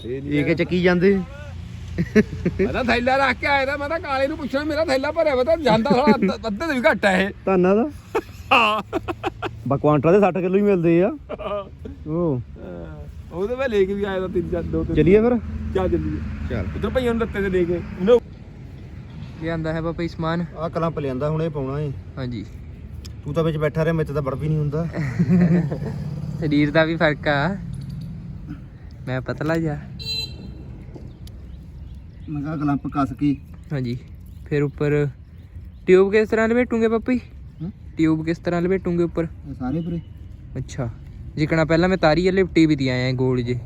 ਇਹ ਇਹ ਕੇ ਚੱਕੀ ਜਾਂਦੇ? ਮੈਂ ਤਾਂ ਥੈਲਾ ਰੱਖ ਕੇ ਆਇਆ ਤਾਂ ਮੈਂ ਤਾਂ ਕਾਲੇ ਨੂੰ ਪੁੱਛਣਾ ਮੇਰਾ ਥੈਲਾ ਭਰਿਆ ਵਾ ਤਾਂ ਜਾਂਦਾ ਥੋੜਾ ਅੱਧੇ ਤੋਂ ਵੀ ਘੱਟ ਹੈ ਇਹ। ਧਾਨਾਂ ਦਾ ਬਾ ਕੁਆਂਟਲ ਦੇ 60 ਕਿਲੋ ਹੀ ਮਿਲਦੇ ਆ। ਉਹ ਉਹਦੇ ਮੈਂ ਲੈ ਕੇ ਵੀ ਆਇਆ ਤਾਂ ਤਿੰਨ ਚਾਰ ਦੋ ਤਿੰਨ ਚਲਿਏ ਫਿਰ? ਚੱਲ ਜਲਦੀ ਚੱਲ। ਉਧਰ ਭਈਆਂ ਨੂੰ ਲੱਤੇ ਤੇ ਦੇ ਕੇ। ਉਹਨੇ ਲਿਆਂਦਾ ਹੈ ਬਾਪਾ ਜੀ ਸਮਾਨ। ਆ ਕਲੰਪ ਲਿਆਂਦਾ ਹੁਣ ਇਹ ਪਾਉਣਾ ਏ। ਹਾਂਜੀ। ਤੂੰ ਤਾਂ ਵਿੱਚ ਬੈਠਾ ਰਿਹਾ ਮੇਰੇ ਤਾਂ ਬੜ ਵੀ ਨਹੀਂ ਹੁੰਦਾ। [laughs] ਸਰੀਰ ਦਾ ਵੀ ਫ਼ਰਕ ਆ। ਮੈਂ ਪਤਲਾ ਜਾ ਮੈਂ ਕਿਹਾ ਕਲੰਪ ਕੱਸ ਕੇ ਹਾਂਜੀ। ਫਿਰ ਉੱਪਰ ਟਿਊਬ ਕਿਸ ਤਰ੍ਹਾਂ ਲਪੇਟੂਗੇ ਪਾਪੀ? ਟਿਊਬ ਕਿਸ ਤਰ੍ਹਾਂ ਲਪੇਟੂਗੇ ਉੱਪਰ? ਇਹ ਸਾਰੇ ਪਰੇ। ਅੱਛਾ। ਜਿਕਣਾ ਪਹਿਲਾਂ ਮੈਂ ਤਾਰੀ ਵਾਲੇ ਲਿਪਟੀ ਵੀ ਦੀ ਆਇਆ ਗੋਲ ਜੇ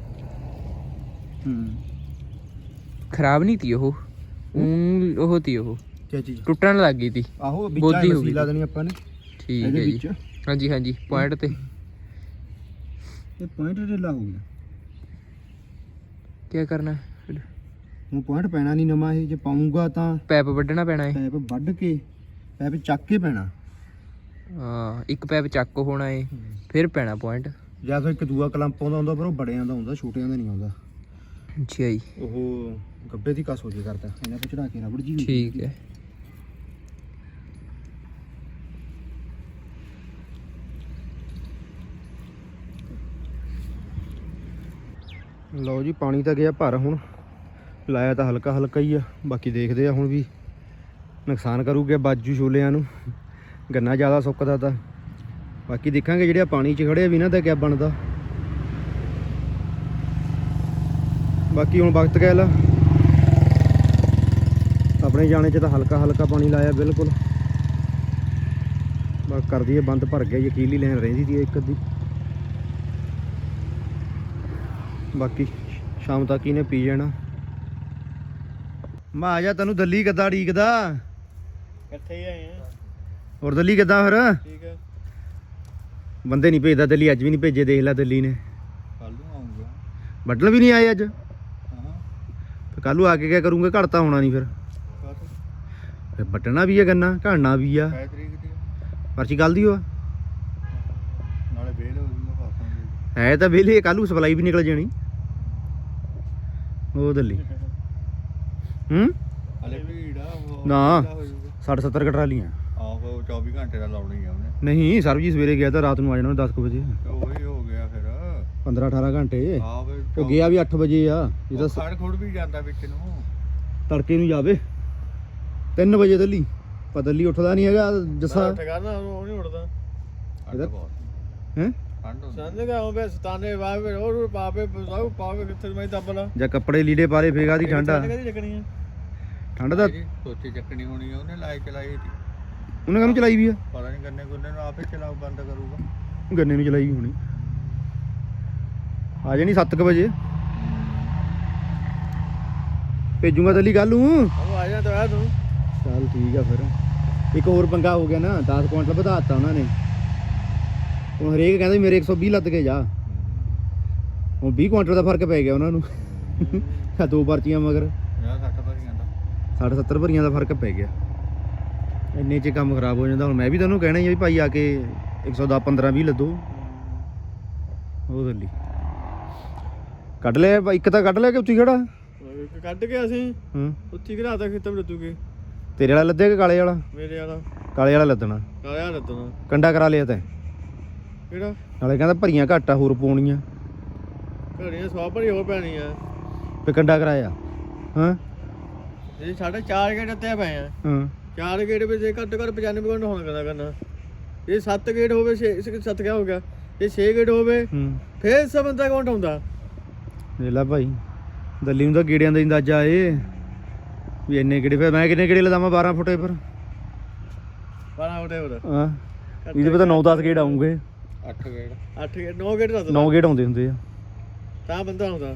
ਹੂੰ। ਖਰਾਬ ਨਹੀਂ ਤੀ ਉਹ। ਊਂ ਉਹ ਤੀ ਉਹ। ਕੀ ਚੀਜ਼? ਟੁੱਟਣ ਲੱਗ ਗਈ ਤੀ। ਆਹੋ ਵਿੱਚ ਬੋਦੀ ਹੋ ਗਈ ਲਾ ਦੇਣੀ ਆਪਾਂ ਨੇ। ਠੀਕ ਇਹਦੇ ਹੈ ਜੀ। ਵਿੱਚ। ਹਾਂਜੀ ਹਾਂਜੀ ਪੁਆਇੰਟ ਤੇ। ਇਹ ਪੁਆਇੰਟ ਢਿੱਲਾ ਹੋ ਗਿਆ। ਕੀ ਕਰਨਾ? ਹੁਣ ਪੁਆਇੰਟ ਪੈਣਾ ਨਹੀਂ ਨਵਾਂ ਇਹ ਜੇ ਪਾਉਂਗਾ ਤਾਂ ਪੈਪ ਵੱਢਣਾ ਪੈਣਾ ਹੈ ਪੈਪ ਵੱਢ ਕੇ ਪੈਪ ਚੱਕ ਕੇ ਪੈਣਾ। ਹਾਂ ਇੱਕ ਪੈਪ ਚੱਕ ਹੋਣਾ ਏ ਫਿਰ ਪੈਣਾ ਪੁਆਇੰਟ ਜਾਂ ਫਿਰ ਇੱਕ ਦੂਆ ਕਲੰਪਾਂ ਦਾ ਹੁੰਦਾ ਪਰ ਉਹ ਬੜਿਆਂ ਦਾ ਹੁੰਦਾ ਛੋਟਿਆਂ ਦਾ ਨਹੀਂ ਆਉਂਦਾ। ਅੱਛਾ ਜੀ ਉਹ ਗੱਬੇ ਦੀ ਕਸ ਹੋ ਜੇ ਕਰਦਾ ਇਹਨਾਂ ਤੇ ਚੜਾ ਕੇ ਰਬੜ ਜੀ। ਠੀਕ ਹੈ। ਲਓ ਜੀ ਪਾਣੀ ਤਾਂ ਗਿਆ ਭਰ ਹੁਣ। ਲਾਇਆ ਤਾਂ ਹਲਕਾ ਹਲਕਾ ਹੀ ਆ ਬਾਕੀ ਦੇਖਦੇ ਆ ਹੁਣ ਵੀ ਨੁਕਸਾਨ ਕਰੂਗੇ ਬਾਜੂ ਛੋਲਿਆਂ ਨੂੰ। ਗੰਨਾ ਜ਼ਿਆਦਾ ਸੁੱਕਦਾ ਤਾਂ। ਬਾਕੀ ਦੇਖਾਂਗੇ ਜਿਹੜੇ ਪਾਣੀ 'ਚ ਖੜੇ ਵੀ ਨਾ ਦਾ ਕਿਆ ਬਣਦਾ। ਬਾਕੀ ਹੁਣ ਵਕਤ ਕਹਿ ਲਾ। ਆਪਣੇ ਜਾਣੇ 'ਚ ਤਾਂ ਹਲਕਾ ਹਲਕਾ ਪਾਣੀ ਲਾਇਆ ਬਿਲਕੁਲ। ਬਸ ਕਰ ਦਈਏ, ਬੰਦ ਭਰ ਗਿਆ ਯਕੀਲੀ ਲੈਣ ਰਹਿੰਦੀ ਦੀ ਇੱਕ ਅੱਧੀ। ਬਾਕੀ ਸ਼ਾਮ ਤੱਕ ਇਹਨੇ ਪੀ ਜਾਣਾ। ਮੈਂ ਆ ਜਾ, ਤੈਨੂੰ ਦੱਲੀ ਕਿੱਦਾਂ ਢੀਕਦਾ ਇਕੱਠੇ ਆਏ ਆ? ਹੋਰ ਦੱਲੀ ਕਿੱਦਾਂ ਫਿਰ? ਠੀਕ ਹੈ। ਬੰਦੇ ਨਹੀਂ ਭੇਜਦਾ ਦੱਲੀ ਅੱਜ ਵੀ ਨਹੀਂ ਭੇਜੇ ਦੇਖ ਲੈ ਦੱਲੀ ਨੇ। ਕੱਲ ਨੂੰ ਆਉਂਗਾ ਬੱਟਲ ਵੀ ਨਹੀਂ ਆਏ ਅੱਜ? ਹਾਂ। ਕੱਲ ਨੂੰ ਆ ਕੇ ਕਿਆ ਕਰੂੰਗੇ? ਘੜਤਾ ਹੋਣਾ ਨਹੀਂ ਫਿਰ। ਕਦ ਫਿਰ ਵੱਟਣਾ ਵੀ ਹੈ ਗੰਨਾ ਘੜਨਾ ਵੀ ਆ। ਕੈ ਤਰੀਕ ਦੀ। ਆ? ਪਰਚੀ ਕੱਲ ਦੀ ਹੋ ਨਾਲੇ ਵੇਲ ਹੋ ਜੂਗਾ ਪਾਸਾਂਗੇ ਹੈ ਤਾਂ ਵਿਹਲੇ ਕੱਲ ਨੂੰ ਸਪਲਾਈ ਵੀ ਨਿਕਲ ਜਾਣੀ। ਉਹ ਦੱਲੀ। ਹੂੰ। ਹਲੇ ਭੀੜ ਨਾ। ਵੇਲਾ ਹੋ ਜਾਊਗਾ। 60 70 ਕਟਰਾਲੀਆਂ 24 ਘੰਟੇ ਦਾ ਲਾਉਣੀ ਆ ਉਹਨੇ। ਨਹੀਂ ਸਰਬਜੀਤ ਸਵੇਰੇ ਗਿਆ ਤਾਂ ਰਾਤ ਨੂੰ ਆ ਜਾਣਾ 10 ਵਜੇ। ਤੇ ਉਹੀ ਹੋ ਗਿਆ ਫਿਰ। 15 18 ਘੰਟੇ। ਆ ਵੇ ਉਹ ਗਿਆ ਵੀ 8 ਵਜੇ ਆ। ਇਹ ਤਾਂ ਖੜ ਖੁੜ ਵੀ ਜਾਂਦਾ ਵਿੱਚ ਨੂੰ। ਤੜਕੇ ਨੂੰ ਜਾਵੇ। 3 ਵਜੇ ਦੱਲੀ ਪਰ ਦੱਲੀ ਉੱਠਦਾ ਨਹੀਂ ਹੈਗਾ ਜੱਸਾ। ਠਗਾਣਾ ਉਹ ਨਹੀਂ ਠੰਡ ਇਹਦਾ- ਹੈ? ਸੰਦੇ ਕਾ ਹੋਵੇ ਸਤਾਨੇ ਵਾਵੇ ਉਹ ਪਾਪੇ ਸਭ ਪਾਵੇ ਕਿੱਥੇ ਮੈਂ ਦੱਬਲਾ ਜਾਂ ਕੱਪੜੇ ਲੀੜੇ ਪਾਰੇ ਫੇਗਾ ਦੀ ਠੰਡਾ ਠੰਡ ਦਾ ਸੋਚੀ ਚੱਕਣੀ ਹੋਣੀ ਆ ਉਹਨੇ ਲਾਈ ਚਲਾਈ ਸੀ ਉਹਨੇ ਕਾਹਨੂੰ ਚਲਾਈ ਵੀ ਆ? ਪਤਾ ਨਹੀਂ ਗੰਨੇ ਗੁੰਨੇ ਨੂੰ ਆਪੇ ਚਲਾਉ ਬੰਦ ਕਰੂਗਾ। ਗੰਨੇ ਨੂੰ ਚਲਾਈ ਵੀ ਹੋਣੀ। ਆ ਜਾਣੀ 7 ਵਜੇ। ਭੇਜੂਗਾ ਦੱਲੀ ਕੱਲ ਨੂੰ। ਉਹ ਆ ਜਾ ਤਾਂ ਤੂੰ। ਚੱਲ ਠੀਕ ਆ ਫਿਰ। ਇੱਕ ਹੋਰ ਪੰਗਾ ਹੋ ਗਿਆ ਨਾ 10 ਕੁਇੰਟਲ ਵਧਾਤਾ ਉਹਨਾਂ ਨੇ। ਹੁਣ ਹਰੇਕ ਕਹਿੰਦਾ ਮੇਰੇ 120 ਲੱਦ ਕੇ ਜਾ। ਹੁਣ 20 ਕੁਇੰਟਲ ਦਾ ਫ਼ਰਕ ਪੈ ਗਿਆ ਉਹਨਾਂ ਨੂੰ। ਆ ਦੋ ਪਰਚੀਆਂ ਮਗਰ। ਯਾਰ 60 ਭਰੀਆਂ ਦਾ। 60 70 ਭਰੀਆਂ ਦਾ ਫ਼ਰਕ ਪੈ ਗਿਆ। ਇੰਨੇ ਚ ਕੰਮ ਖਰਾਬ ਹੋ ਜਾਂਦਾ। ਹੁਣ ਮੈਂ ਵੀ ਤੁਹਾਨੂੰ ਕਹਿਣਾ ਹੀ ਆ ਵੀ ਭਾਈ ਆ ਕੇ 110 15 20 ਲੱਦੋ। ਉਹ ਦੱਲੀ ਕੱਢ ਲਿਆ ਭਾਈ, ਇੱਕ ਤਾਂ ਕੱਢ ਲਿਆ ਕਿ ਉੱਚੀ ਖੜਾ? ਇੱਕ ਕੱਢ ਕੇ ਅਸੀਂ। ਹਾਂ। ਉੱਥੀ ਘਰਾਤਾ ਖਿੱਤਮ ਲੱਦੂਗੇ। ਤੇਰੇ ਵਾਲਾ ਲੱਦਿਆ ਕਿ ਕਾਲੇ ਵਾਲਾ? ਮੇਰੇ ਵਾਲਾ। ਕਾਲੇ ਵਾਲਾ ਲੱਦਣਾ। ਕਾਲਿਆ ਲੱਦਣਾ। ਕੰਡਾ ਕਰਾ ਲਿਆ ਤੈਂ। ਕਿਹੜਾ? ਨਾਲੇ ਕਹਿੰਦਾ ਭਰੀਆਂ ਘੱਟ ਆ ਹੋਰ ਪਾਉਣੀਆਂ। ਘੜੀਆਂ ਸਵਾ ਭਰੀ ਹੋਰ ਪੈਣੀ ਆ ਫੇ ਕੰਡਾ ਕਰਾਇਆ। ਹਾਂ? ਇਹ ਸਾਡੇ ਚਾਰ ਗੇਟ ਉੱਤੇ ਪਏ ਆ। ਹਾਂ। ਚਾਰ ਗੇਟ ਵਿੱਚ ਘੱਟ ਘੱਟ 95 ਗੁਣ ਹੋਣਾ ਕਰਨਾ ਕਰਨਾ? ਇਹ ਸੱਤ ਗੇਟ ਹੋਵੇ 6 ਸੱਤ ਕਿਆ ਹੋ ਗਿਆ? ਇਹ 6 ਗੇਟ ਹੋਵੇ ਫੇਰ ਸਭ ਬੰਦਾ ਕਾਊਂਟ ਹੁੰਦਾ ਲੈ ਲਾ ਭਾਈ ਦੱਲੀ ਨੂੰ ਤਾਂ ਗੇੜਿਆਂ ਦਾ ਅੰਦਾਜ਼ਾ ਏ ਵੀ ਇੰਨੇ ਗੇੜੇ ਫਿਰ ਮੈਂ ਕਿੰਨੇ ਗੇੜੇ ਲਦਾਵਾਂ 12 ਫੁੱਟੇ ਪਰ? 12 ਉਟੇ ਹੋਰ। ਹਾਂ। ਇਹਦੇ ਪਤਾ 9-10 ਗੇੜ ਆਉਂਗੇ। 8 ਗੇੜ। 8 ਗੇਟ 9 ਗੇਟ ਰੱਦ 9 ਗੇੜ ਆਉਂਦੇ ਹੁੰਦੇ ਆ। ਤਾਂ ਬੰਦਾ ਹੁੰਦਾ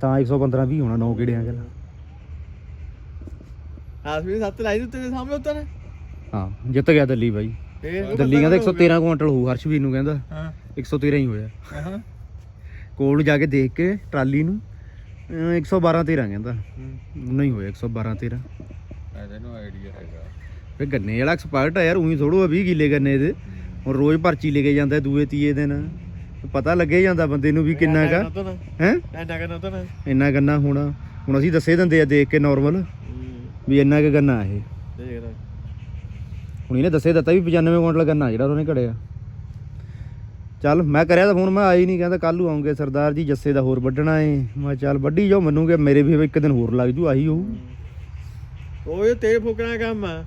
ਤਾਂ 115 ਵੀ ਹੋਣਾ 9 ਗੇੜਿਆਂ ਗੱਲ ਆਸਮੀ ਸੱਤ ਲਾਈ ਦਿੱਤੇ ਨੇ ਸਾਹਮਣੇ ਉੱਤੇ ਨੇ ਹਾਂ ਜਿੱਤ ਗਿਆ ਦੱਲੀ ਬਾਈ। ਫੇਰ ਦੱਲੀ ਕਹਿੰਦਾ 113 ਕੁਇੰਟਲ ਹੋਊ ਹਰਸ਼ਵੀਰ ਨੂੰ ਕਹਿੰਦਾ। ਹਾਂ। 113 ਹੀ ਹੋਇਆ। ਹਾਂ। ਕੋਲ ਜਾ ਕੇ ਦੇਖ ਕੇ ਟਰਾਲੀ ਨੂੰ ਅਹ 112 13 ਕਹਿੰਦਾ। ਨਹੀਂ ਹੋਇਆ 112 13 ਇਹਦੇ ਨੂੰ ਆਈਡੀਆ ਹੈਗਾ। ਫੇ ਗੰਨੇ ਵਾਲਾ ਐਕਸਪਰਟ ਆ ਯਾਰ ਉਹੀ ਥੋੜੋ 20 ਕਿੱਲੇ ਗੰਨੇ ਦੇ। ਹੁਣ ਰੋਜ਼ ਪਰਚੀ ਲੈ ਕੇ ਜਾਂਦਾ ਦੂਏ ਤੀਏ ਦਿਨ। ਪਤਾ ਲੱਗੇ ਜਾਂਦਾ ਬੰਦੇ ਨੂੰ ਵੀ ਕਿੰਨਾ ਕਾ ਹੈ? ਤਾਂ ਇੰਨਾ ਗੰਨਾ ਹੋਣਾ। ਹੁਣ ਅਸੀਂ ਦੱਸੇ ਦਿੰਦੇ ਆ ਦੇਖ ਕੇ ਨਾਰਮਲ ਵੀ ਇੰਨਾ ਕੁ ਗੰਨਾ ਇਹ। ਦੇਖ ਹੁਣ ਇਹਨੇ ਦੱਸੇ ਦਿੱਤਾ ਵੀ 95 ਕੁਇੰਟਲ ਗੰਨਾ ਜਿਹੜਾ ਉਹਨੇ ਘੜਿਆ। ਚੱਲ ਮੈਂ ਕਰਿਆ ਤਾਂ ਫੋਨ ਮੈਂ ਆਈ ਨਹੀਂ ਕਹਿੰਦਾ ਕੱਲ ਨੂੰ ਆਉਂਗੇ ਸਰਦਾਰ ਜੀ ਜੱਸੇ ਦਾ ਹੋਰ ਵੱਢਣਾ ਏ। ਮੈਂ ਚੱਲ ਵੱਢੀ ਜਾਓ ਮੈਨੂੰ ਕਿ ਮੇਰੇ ਵੀ ਇੱਕ ਦਿਨ ਹੋਰ ਲੱਗ ਜੂ ਆਹੀ ਹੋਊ। ਇਹ ਤੇਲ ਫੂਕਣਾ ਕੰਮ ਆ।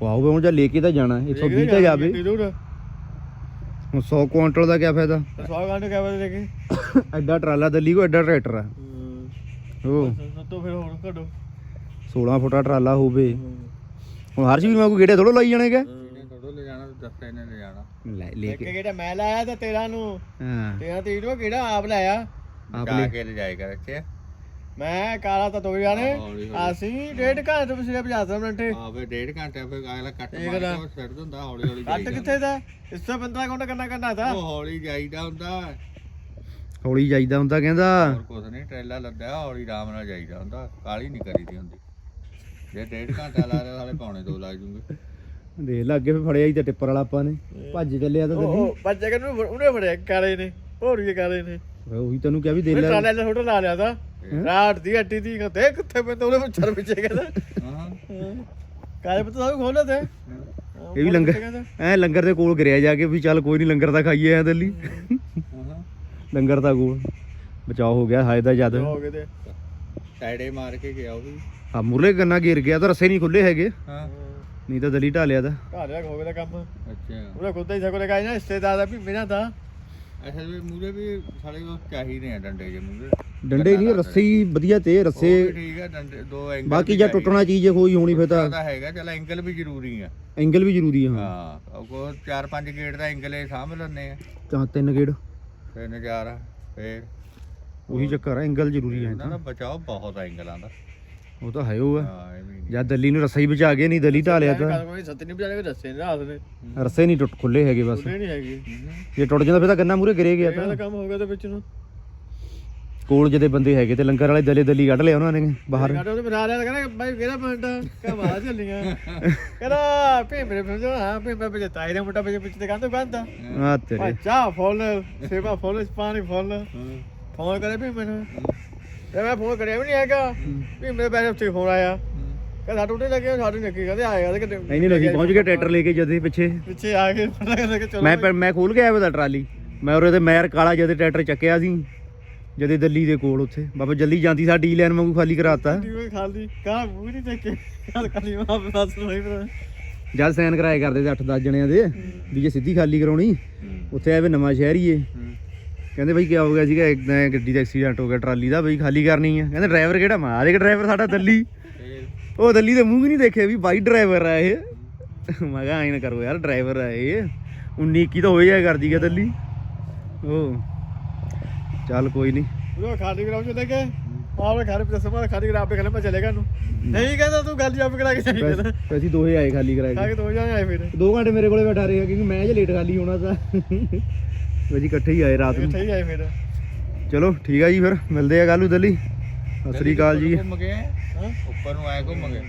ਵਾਓ ਹੁਣ ਜਾਂ ਲੈ ਕੇ ਤਾਂ ਜਾਣਾ 120 ਤੇ ਜਾਵੇ। ਜ਼ਰੂਰ ਹੁਣ 100 ਕੁਇੰਟਲ ਦਾ ਕਿਆ ਫਾਇਦਾ? 100 ਘੰਟੇ ਕਾ ਬਦੇ ਕੇ ਐਡਾ ਟਰਾਲਾ ਦਿੱਲੀ ਕੋ ਐਡਾ ਟਰੈਕਟਰ ਆ। ਉਹ ਸੱਤੋ ਫਿਰ ਹੋਰ ਘਟੋ। 16 ਫੁੱਟਾ ਟਰਾਲਾ ਹੋਵੇ। ਹੁਣ ਹਰ ਚੀਜ਼ ਨੂੰ ਕੋਈ ਗੇੜੇ ਥੋੜੋ ਲਾਈ ਜਾਣੇਗਾ ਇਹਨੇ ਥੋੜੋ ਲੈ ਜਾਣਾ ਤੇ ਦੱਸ ਇਹਨੇ ਲੈ ਜਾਣਾ। ਲੈ ਲੈ ਇੱਕ ਕੇ। ਕਿਹੜਾ ਮੈਂ ਲਾਇਆ ਤੇ ਤੇਰਾ ਨੂੰ। ਹਾਂ। ਤੇਰਾ ਤੇ ਇਹਨੂੰ ਕਿਹੜਾ ਆਪ ਲਾਇਆ। ਆਪ ਕਾ ਲੈ। ਕੇ ਲੈ ਜਾਏਗਾ ਇੱਥੇ। ਮੈਂ ਕਾਲਾ ਤਾਂ ਦੋ ਜਾਣੇ। ਹੌਲੀ ਹੌਲੀ। ਅਸੀਂ ਡੇਢ ਘੰਟੇ ਤੋਂ ਪਿਛਲੇ 50 ਮਿੰਟ। ਆ ਵੇ ਡੇਢ ਘੰਟੇ ਫਿਰ ਅਗਲਾ ਕੱਟ ਇਹ ਮਾਰ ਕੇ ਗੱਲ ਆ। ਉਹ ਛੱਡ ਦਿੰਦਾ ਹੌਲੀ ਹੌਲੀ ਕੱਟ ਜਾਈਦਾ। ਕਿੱਥੇ ਦਾ? ਇਸ ਤੋਂ 15 ਘੰਟਾ ਕਰਨਾ ਕਰਨਾ ਤਾਂ ਉਹ ਹੌਲੀ ਜਾਈਦਾ ਹੁੰਦਾ। ਹੌਲੀ ਜਾਈਦਾ ਹੁੰਦਾ ਕਹਿੰਦਾ। ਹੋਰ ਕੁਛ ਨਹੀਂ ਟ੍ਰੇਲਾ ਲੱਦਿਆ ਹੌਲੀ ਆਰਾਮ ਨਾਲ ਜਾਈਦਾ ਹੁੰਦਾ। ਕਾਲੀ ਨਹੀਂ ਕਰੀਦੀ ਹੁੰਦੀ। ਜੇ ਡੇਢ ਘੰਟਾ ਲਾ ਰਿਹਾ ਸਾਲੇ ਪੌਣੇ ਦੋ ਲੱਗ ਜੂਗੇ। ਦੇਖ ਲੈ ਅੱਗੇ ਫੇ ਫੜਿਆ ਹੀ ਤੇ ਟਿੱਪਰ ਵਾਲਾ ਆਪਾਂ ਨੇ। ਭੱਜ ਚੱਲਿਆ ਤਾਂ ਉਹ ਬੱਚੇ ਕਿ ਉਹਨੇ ਫੜਿਆ ਕਾਲੇ ਨੇ ਹੋਰ ਵੀ ਕਾਲੇ ਨੇ। ਉਹੀ ਤੈਨੂੰ ਕਿਹਾ ਵੀ ਦੇ ਲੈ। ਟਰਾਲੇ ਦਾ ਫੋਟੋ ਲਾ ਲਿਆ ਤਾਂ। ਰਾਤ ਦੀ ਹੱਟੀ ਦੀ ਕਿਤੇ ਕਿੱਥੇ ਪੈਂਦਾ ਉਹਨੇ ਪੁੱਛਰ ਪਿੱਛੇ ਕਹਿੰਦਾ ਹਾਂ। ਕਾਲੇ ਪੱਤਾ ਸਭ ਖੋਲੇ ਤੇ। ਇਹ ਵੀ ਲੰਗਰ ਐ ਲੰਗਰ ਦੇ ਕੋਲ ਗਿਰਿਆ ਜਾ ਕੇ ਵੀ ਚੱਲ ਕੋਈ ਨਹੀਂ ਲੰਗਰ ਤਾਂ ਖਾਈਏ ਆ ਦਿੱਲੀ ਲੰਗਰ ਦਾ ਕੋਲ। ਬਚਾਓ ਹੋ ਗਿਆ ਹਾਏ ਦਾ ਜਦ। ਹੋ ਗਏ ਤੇ। ਟੈੜੇ ਮਾਰ ਕੇ ਗਿਆ ਉਹ ਵੀ। ਆ ਮੁਰਲੇ ਗੰਨਾ ਗਿਰ ਗਿਆ ਤਾਂ ਰਸੇ ਨਹੀਂ ਖੁੱਲੇ ਹੈਗੇ। ਹਾਂ। ਨਹੀਂ ਤਾਂ ਦਲੀ ਢਾਲਿਆ ਤਾਂ। ਘਰ ਜਾ ਹੋ ਗਿਆ ਤਾਂ ਕੰਮ। ਅੱਛਾ। ਉਹਨੇ ਖੁਦ ਹੀ ਸਗੋਂ ਲਗਾਇਆ ਨਾ ਰਿਸ਼ਤੇਦਾਰ ਦਾ ਵੀ ਮੇਰਾ ਤਾਂ। ਅਸਲ ਵਿੱਚ ਮੂਰੇ ਵੀ ਸਾਡੇ ਕੋਲ ਚਾਹੀਦੇ ਆ ਡੰਡੇ ਜੇ ਮੂਰੇ ਡੰਡੇ ਨਹੀਂ ਰੱਸੇ ਹੀ ਵਧੀਆ ਤੇ ਰੱਸੇ। ਠੀਕ ਆ ਡੰਡੇ ਦੋ ਐਂਗਲ ਬਾਕੀ ਜੇ ਟੁੱਟਣਾ ਚੀਜ਼ ਜੇ ਕੋਈ ਹੋਣੀ ਫਿਰ ਤਾਂ ਤਾਂ ਹੈਗਾ ਚਲ ਐਂਗਲ ਵੀ ਜ਼ਰੂਰੀ ਆ। ਐਂਗਲ ਵੀ ਜ਼ਰੂਰੀ ਆ ਹਾਂ। ਹਾਂ ਉਹ ਕੋ ਚਾਰ ਪੰਜ ਗੇਟ ਦਾ ਐਂਗਲ ਇਹ ਸਾਂਭ ਲੈਂਦੇ ਆ। ਤਾਂ ਤਿੰਨ ਗੇੜ ਤੇ ਨਜ਼ਾਰਾ ਫੇਰ। ਉਹੀ ਚੱਕਰ ਆ ਐਂਗਲ ਜ਼ਰੂਰੀ ਆ ਦਾ ਬਚਾਓ ਬਹੁਤ ਆ ਐਂਗਲਾਂ ਦਾ। ਉਹ ਤਾਂ ਹੈ ਉਹ ਆ। ਹਾਂ ਇਹ ਵੀ ਨਹੀਂ। ਜਾਂ ਦਲੀ ਨੂੰ ਰੱਸਾ ਹੀ ਬਚਾ ਨਹੀਂ ਦਲੀ ਢਾਲਿਆ ਤਾਂ। ਕੋਈ ਸੱਤ ਨਹੀਂ ਨੇ ਰੱਸੇ ਟੁੱਟ ਖੁੱਲੇ ਹੈਗੇ ਬਸ। ਉਹਨੇ ਨਹੀਂ ਹੈਗੀ। ਜੇ ਟੁੱਟ ਜਾਂਦਾ ਫਿਰ ਤਾਂ ਗੰਨਾ ਮੂਰੇ ਗਿਰੇ ਗਿਆ ਤਾਂ ਤਾਂ। ਕੰਮ ਹੋ ਗਿਆ ਤੇ ਵਿੱਚ ਨੂੰ। ਕੋਲ ਜਿਹਦੇ ਬੰਦੇ ਹੈਗੇ ਤੇ ਲੰਗਰ ਵਾਲੇ ਦਲੇ ਦਲੀ ਕੱਢ ਲਿਆ ਉਹਨਾਂ ਨੇ ਬਾਹਰ। ਕਾਟੋ ਉਹਨੇ ਬਣਾ ਲਿਆ ਤਾਂ ਕਹਿੰਦਾ ਬਾਈ ਕਿਹੜਾ ਪਿੰਡ ਕਾ ਬਾਹਰ ਚੱਲੀਆਂ। ਕਹਿੰਦਾ ਭੇ ਮੇਰੇ ਪਿੰਡ ਹਾਂ ਭੇ ਮੈਂ ਵਿੱਚ ਤਾਈ ਦਾ ਮੁੰਡਾ ਵਿੱਚ ਵਿੱਚ ਤੇ ਕਹਿੰਦਾ ਆ ਤੇਰੇ। ਚਾਹ ਫੁੱਲ ਸੇਵਾ ਫੁੱਲ ਪਾਣੀ ਫੁੱਲ। ਫੋਨ ਕਰੇ ਵੀ ਮੈਨੂੰ ਤੇ ਮੈਂ ਫੋਨ ਕਰਿਆ ਵੀ ਨਹੀਂ ਹੈਗਾ ਵੀ ਮੇਰੇ ਪੈਸੇ ਉੱਤੇ ਫੋਨ ਆਇਆ। ਕਹਿੰਦਾ ਟੁੱਟੇ ਲੱਗੇ ਸਾਡੇ ਲੱਗੇ ਕਹਿੰਦੇ ਆਇਆ ਤੇ ਕਿਤੇ ਨਹੀਂ ਨਹੀਂ ਲੱਗੀ ਪਹੁੰਚ ਗਿਆ ਟਰੈਕਟਰ ਲੈ ਕੇ ਜਦੇ ਪਿੱਛੇ। ਪਿੱਛੇ ਆ ਕੇ ਪਤਾ ਕਹਿੰਦਾ ਕਿ ਚਲੋ ਮੈਂ ਪਰ ਮੈਂ ਖੋਲ ਕੇ ਆਇਆ ਉਹਦਾ ਟਰਾਲੀ। ਮੈਂ ਉਹਦੇ ਤੇ ਮੈਰ ਕਾਲਾ ਜਦੇ ਟਰੈਕਟਰ ਚੱਕਿਆ ਸੀ ਜਦੇ ਦਿੱਲੀ ਦੇ ਕੋਲ ਉੱਥੇ। ਬਾਬਾ ਜੱਲੀ ਜਾਂਦੀ ਸਾਡੀ ਲੈਨ ਵਾਂਗੂ ਖਾਲੀ ਕਰਾਤਾ। ਖਾਲੀ ਕਾ ਮੂੰਹ ਨਹੀਂ ਚੱਕੇ। ਕੱਲ ਕੱਲੀ ਮਾਂ ਬਸ ਹੋਈ ਫਿਰ। ਜਦ ਸਾਈਨ ਕਰਾਏ ਕਰਦੇ ਤੇ 8-10 ਜਣਿਆਂ ਦੇ ਵੀ ਜੇ ਸਿੱਧੀ ਖਾਲੀ ਕਰਾਉਣੀ ਉੱਥੇ ਆਵੇ ਨਵਾਂ ਸ਼ਹਿਰ ਹੀ ਏ। ਕਹਿੰਦੇ ਬਈ ਕਿਆ ਹੋ ਗਿਆ ਸੀਗਾ ਇਦਾਂ ਗੱਡੀ ਦਾ ਐਕਸੀਡੈਂਟ ਹੋ ਗਿਆ ਟਰਾਲੀ ਦਾ ਬਈ ਖਾਲੀ ਕਰਨੀ ਆ। ਕਹਿੰਦੇ ਡਰਾਈਵਰ ਕਿਹੜਾ? ਮਾਰ ਇੱਕ ਡਰਾਈਵਰ ਸਾਡਾ ਦੱਲੀ। ਉਹ ਦੱਲੀ ਦੇ ਮੂੰਹ ਵੀ ਨਹੀਂ ਦੇਖਿਆ ਵੀ ਬਾਈ ਡਰਾਈਵਰ ਆ ਇਹ। ਮੈਂ ਕਿਹਾ ਕਰੋ ਯਾਰ ਡਰਾਈਵਰ ਆ ਇਹ। 19 ਕੀ ਤਾਂ ਹੋ ਜਾਇਆ ਕਰਦੀ ਗਿਆ ਦੱਲੀ। ਉਹ। ਚੱਲ ਕੋਈ ਨਹੀਂ। ਉਹ ਖਾਲੀ ਗਰਾਮ ਚ ਲੈ ਕੇ ਆਵੇ ਘਰ ਤੇ ਸਮਾਂ ਖਾਲੀ ਕਰਾ ਆਪੇ ਕਹਿੰਦਾ ਮੈਂ ਚਲੇਗਾ ਨੂੰ ਨਹੀਂ ਕਹਿੰਦਾ ਤੂੰ ਗੱਲ ਜਾਪ ਕਰਾ ਕੇ ਚਲੀ ਜਾਂਦਾ ਪੈਸੇ ਦੋਹੇ ਆਏ ਖਾਲੀ ਕਰਾ ਕੇ ਦੋ ਜਾਣੇ ਆਏ ਫਿਰ। 2 ਘੰਟੇ ਮੇਰੇ ਕੋਲੇ ਬੈਠਾ ਰਹੇ ਕਿਉਂਕਿ ਮੈਂ ਜੇ ਲੇਟ ਖਾਲੀ ਹੋਣਾ ਤਾਂ। ਵਜੇ ਇਕੱਠੇ ਹੀ ਆਏ ਰਾਤ ਨੂੰ। ਇੱਥੇ ਹੀ ਆਏ ਫਿਰ। ਚਲੋ ਠੀਕ ਆ ਜੀ ਫਿਰ ਮਿਲਦੇ ਆ ਕੱਲ ਨੂੰ ਦਿੱਲੀ। ਸਤਿ ਸ੍ਰੀ ਅਕਾਲ ਜੀ। ਉੱਪਰ ਨੂੰ ਆਏ ਘੁੰਮ ਗਏ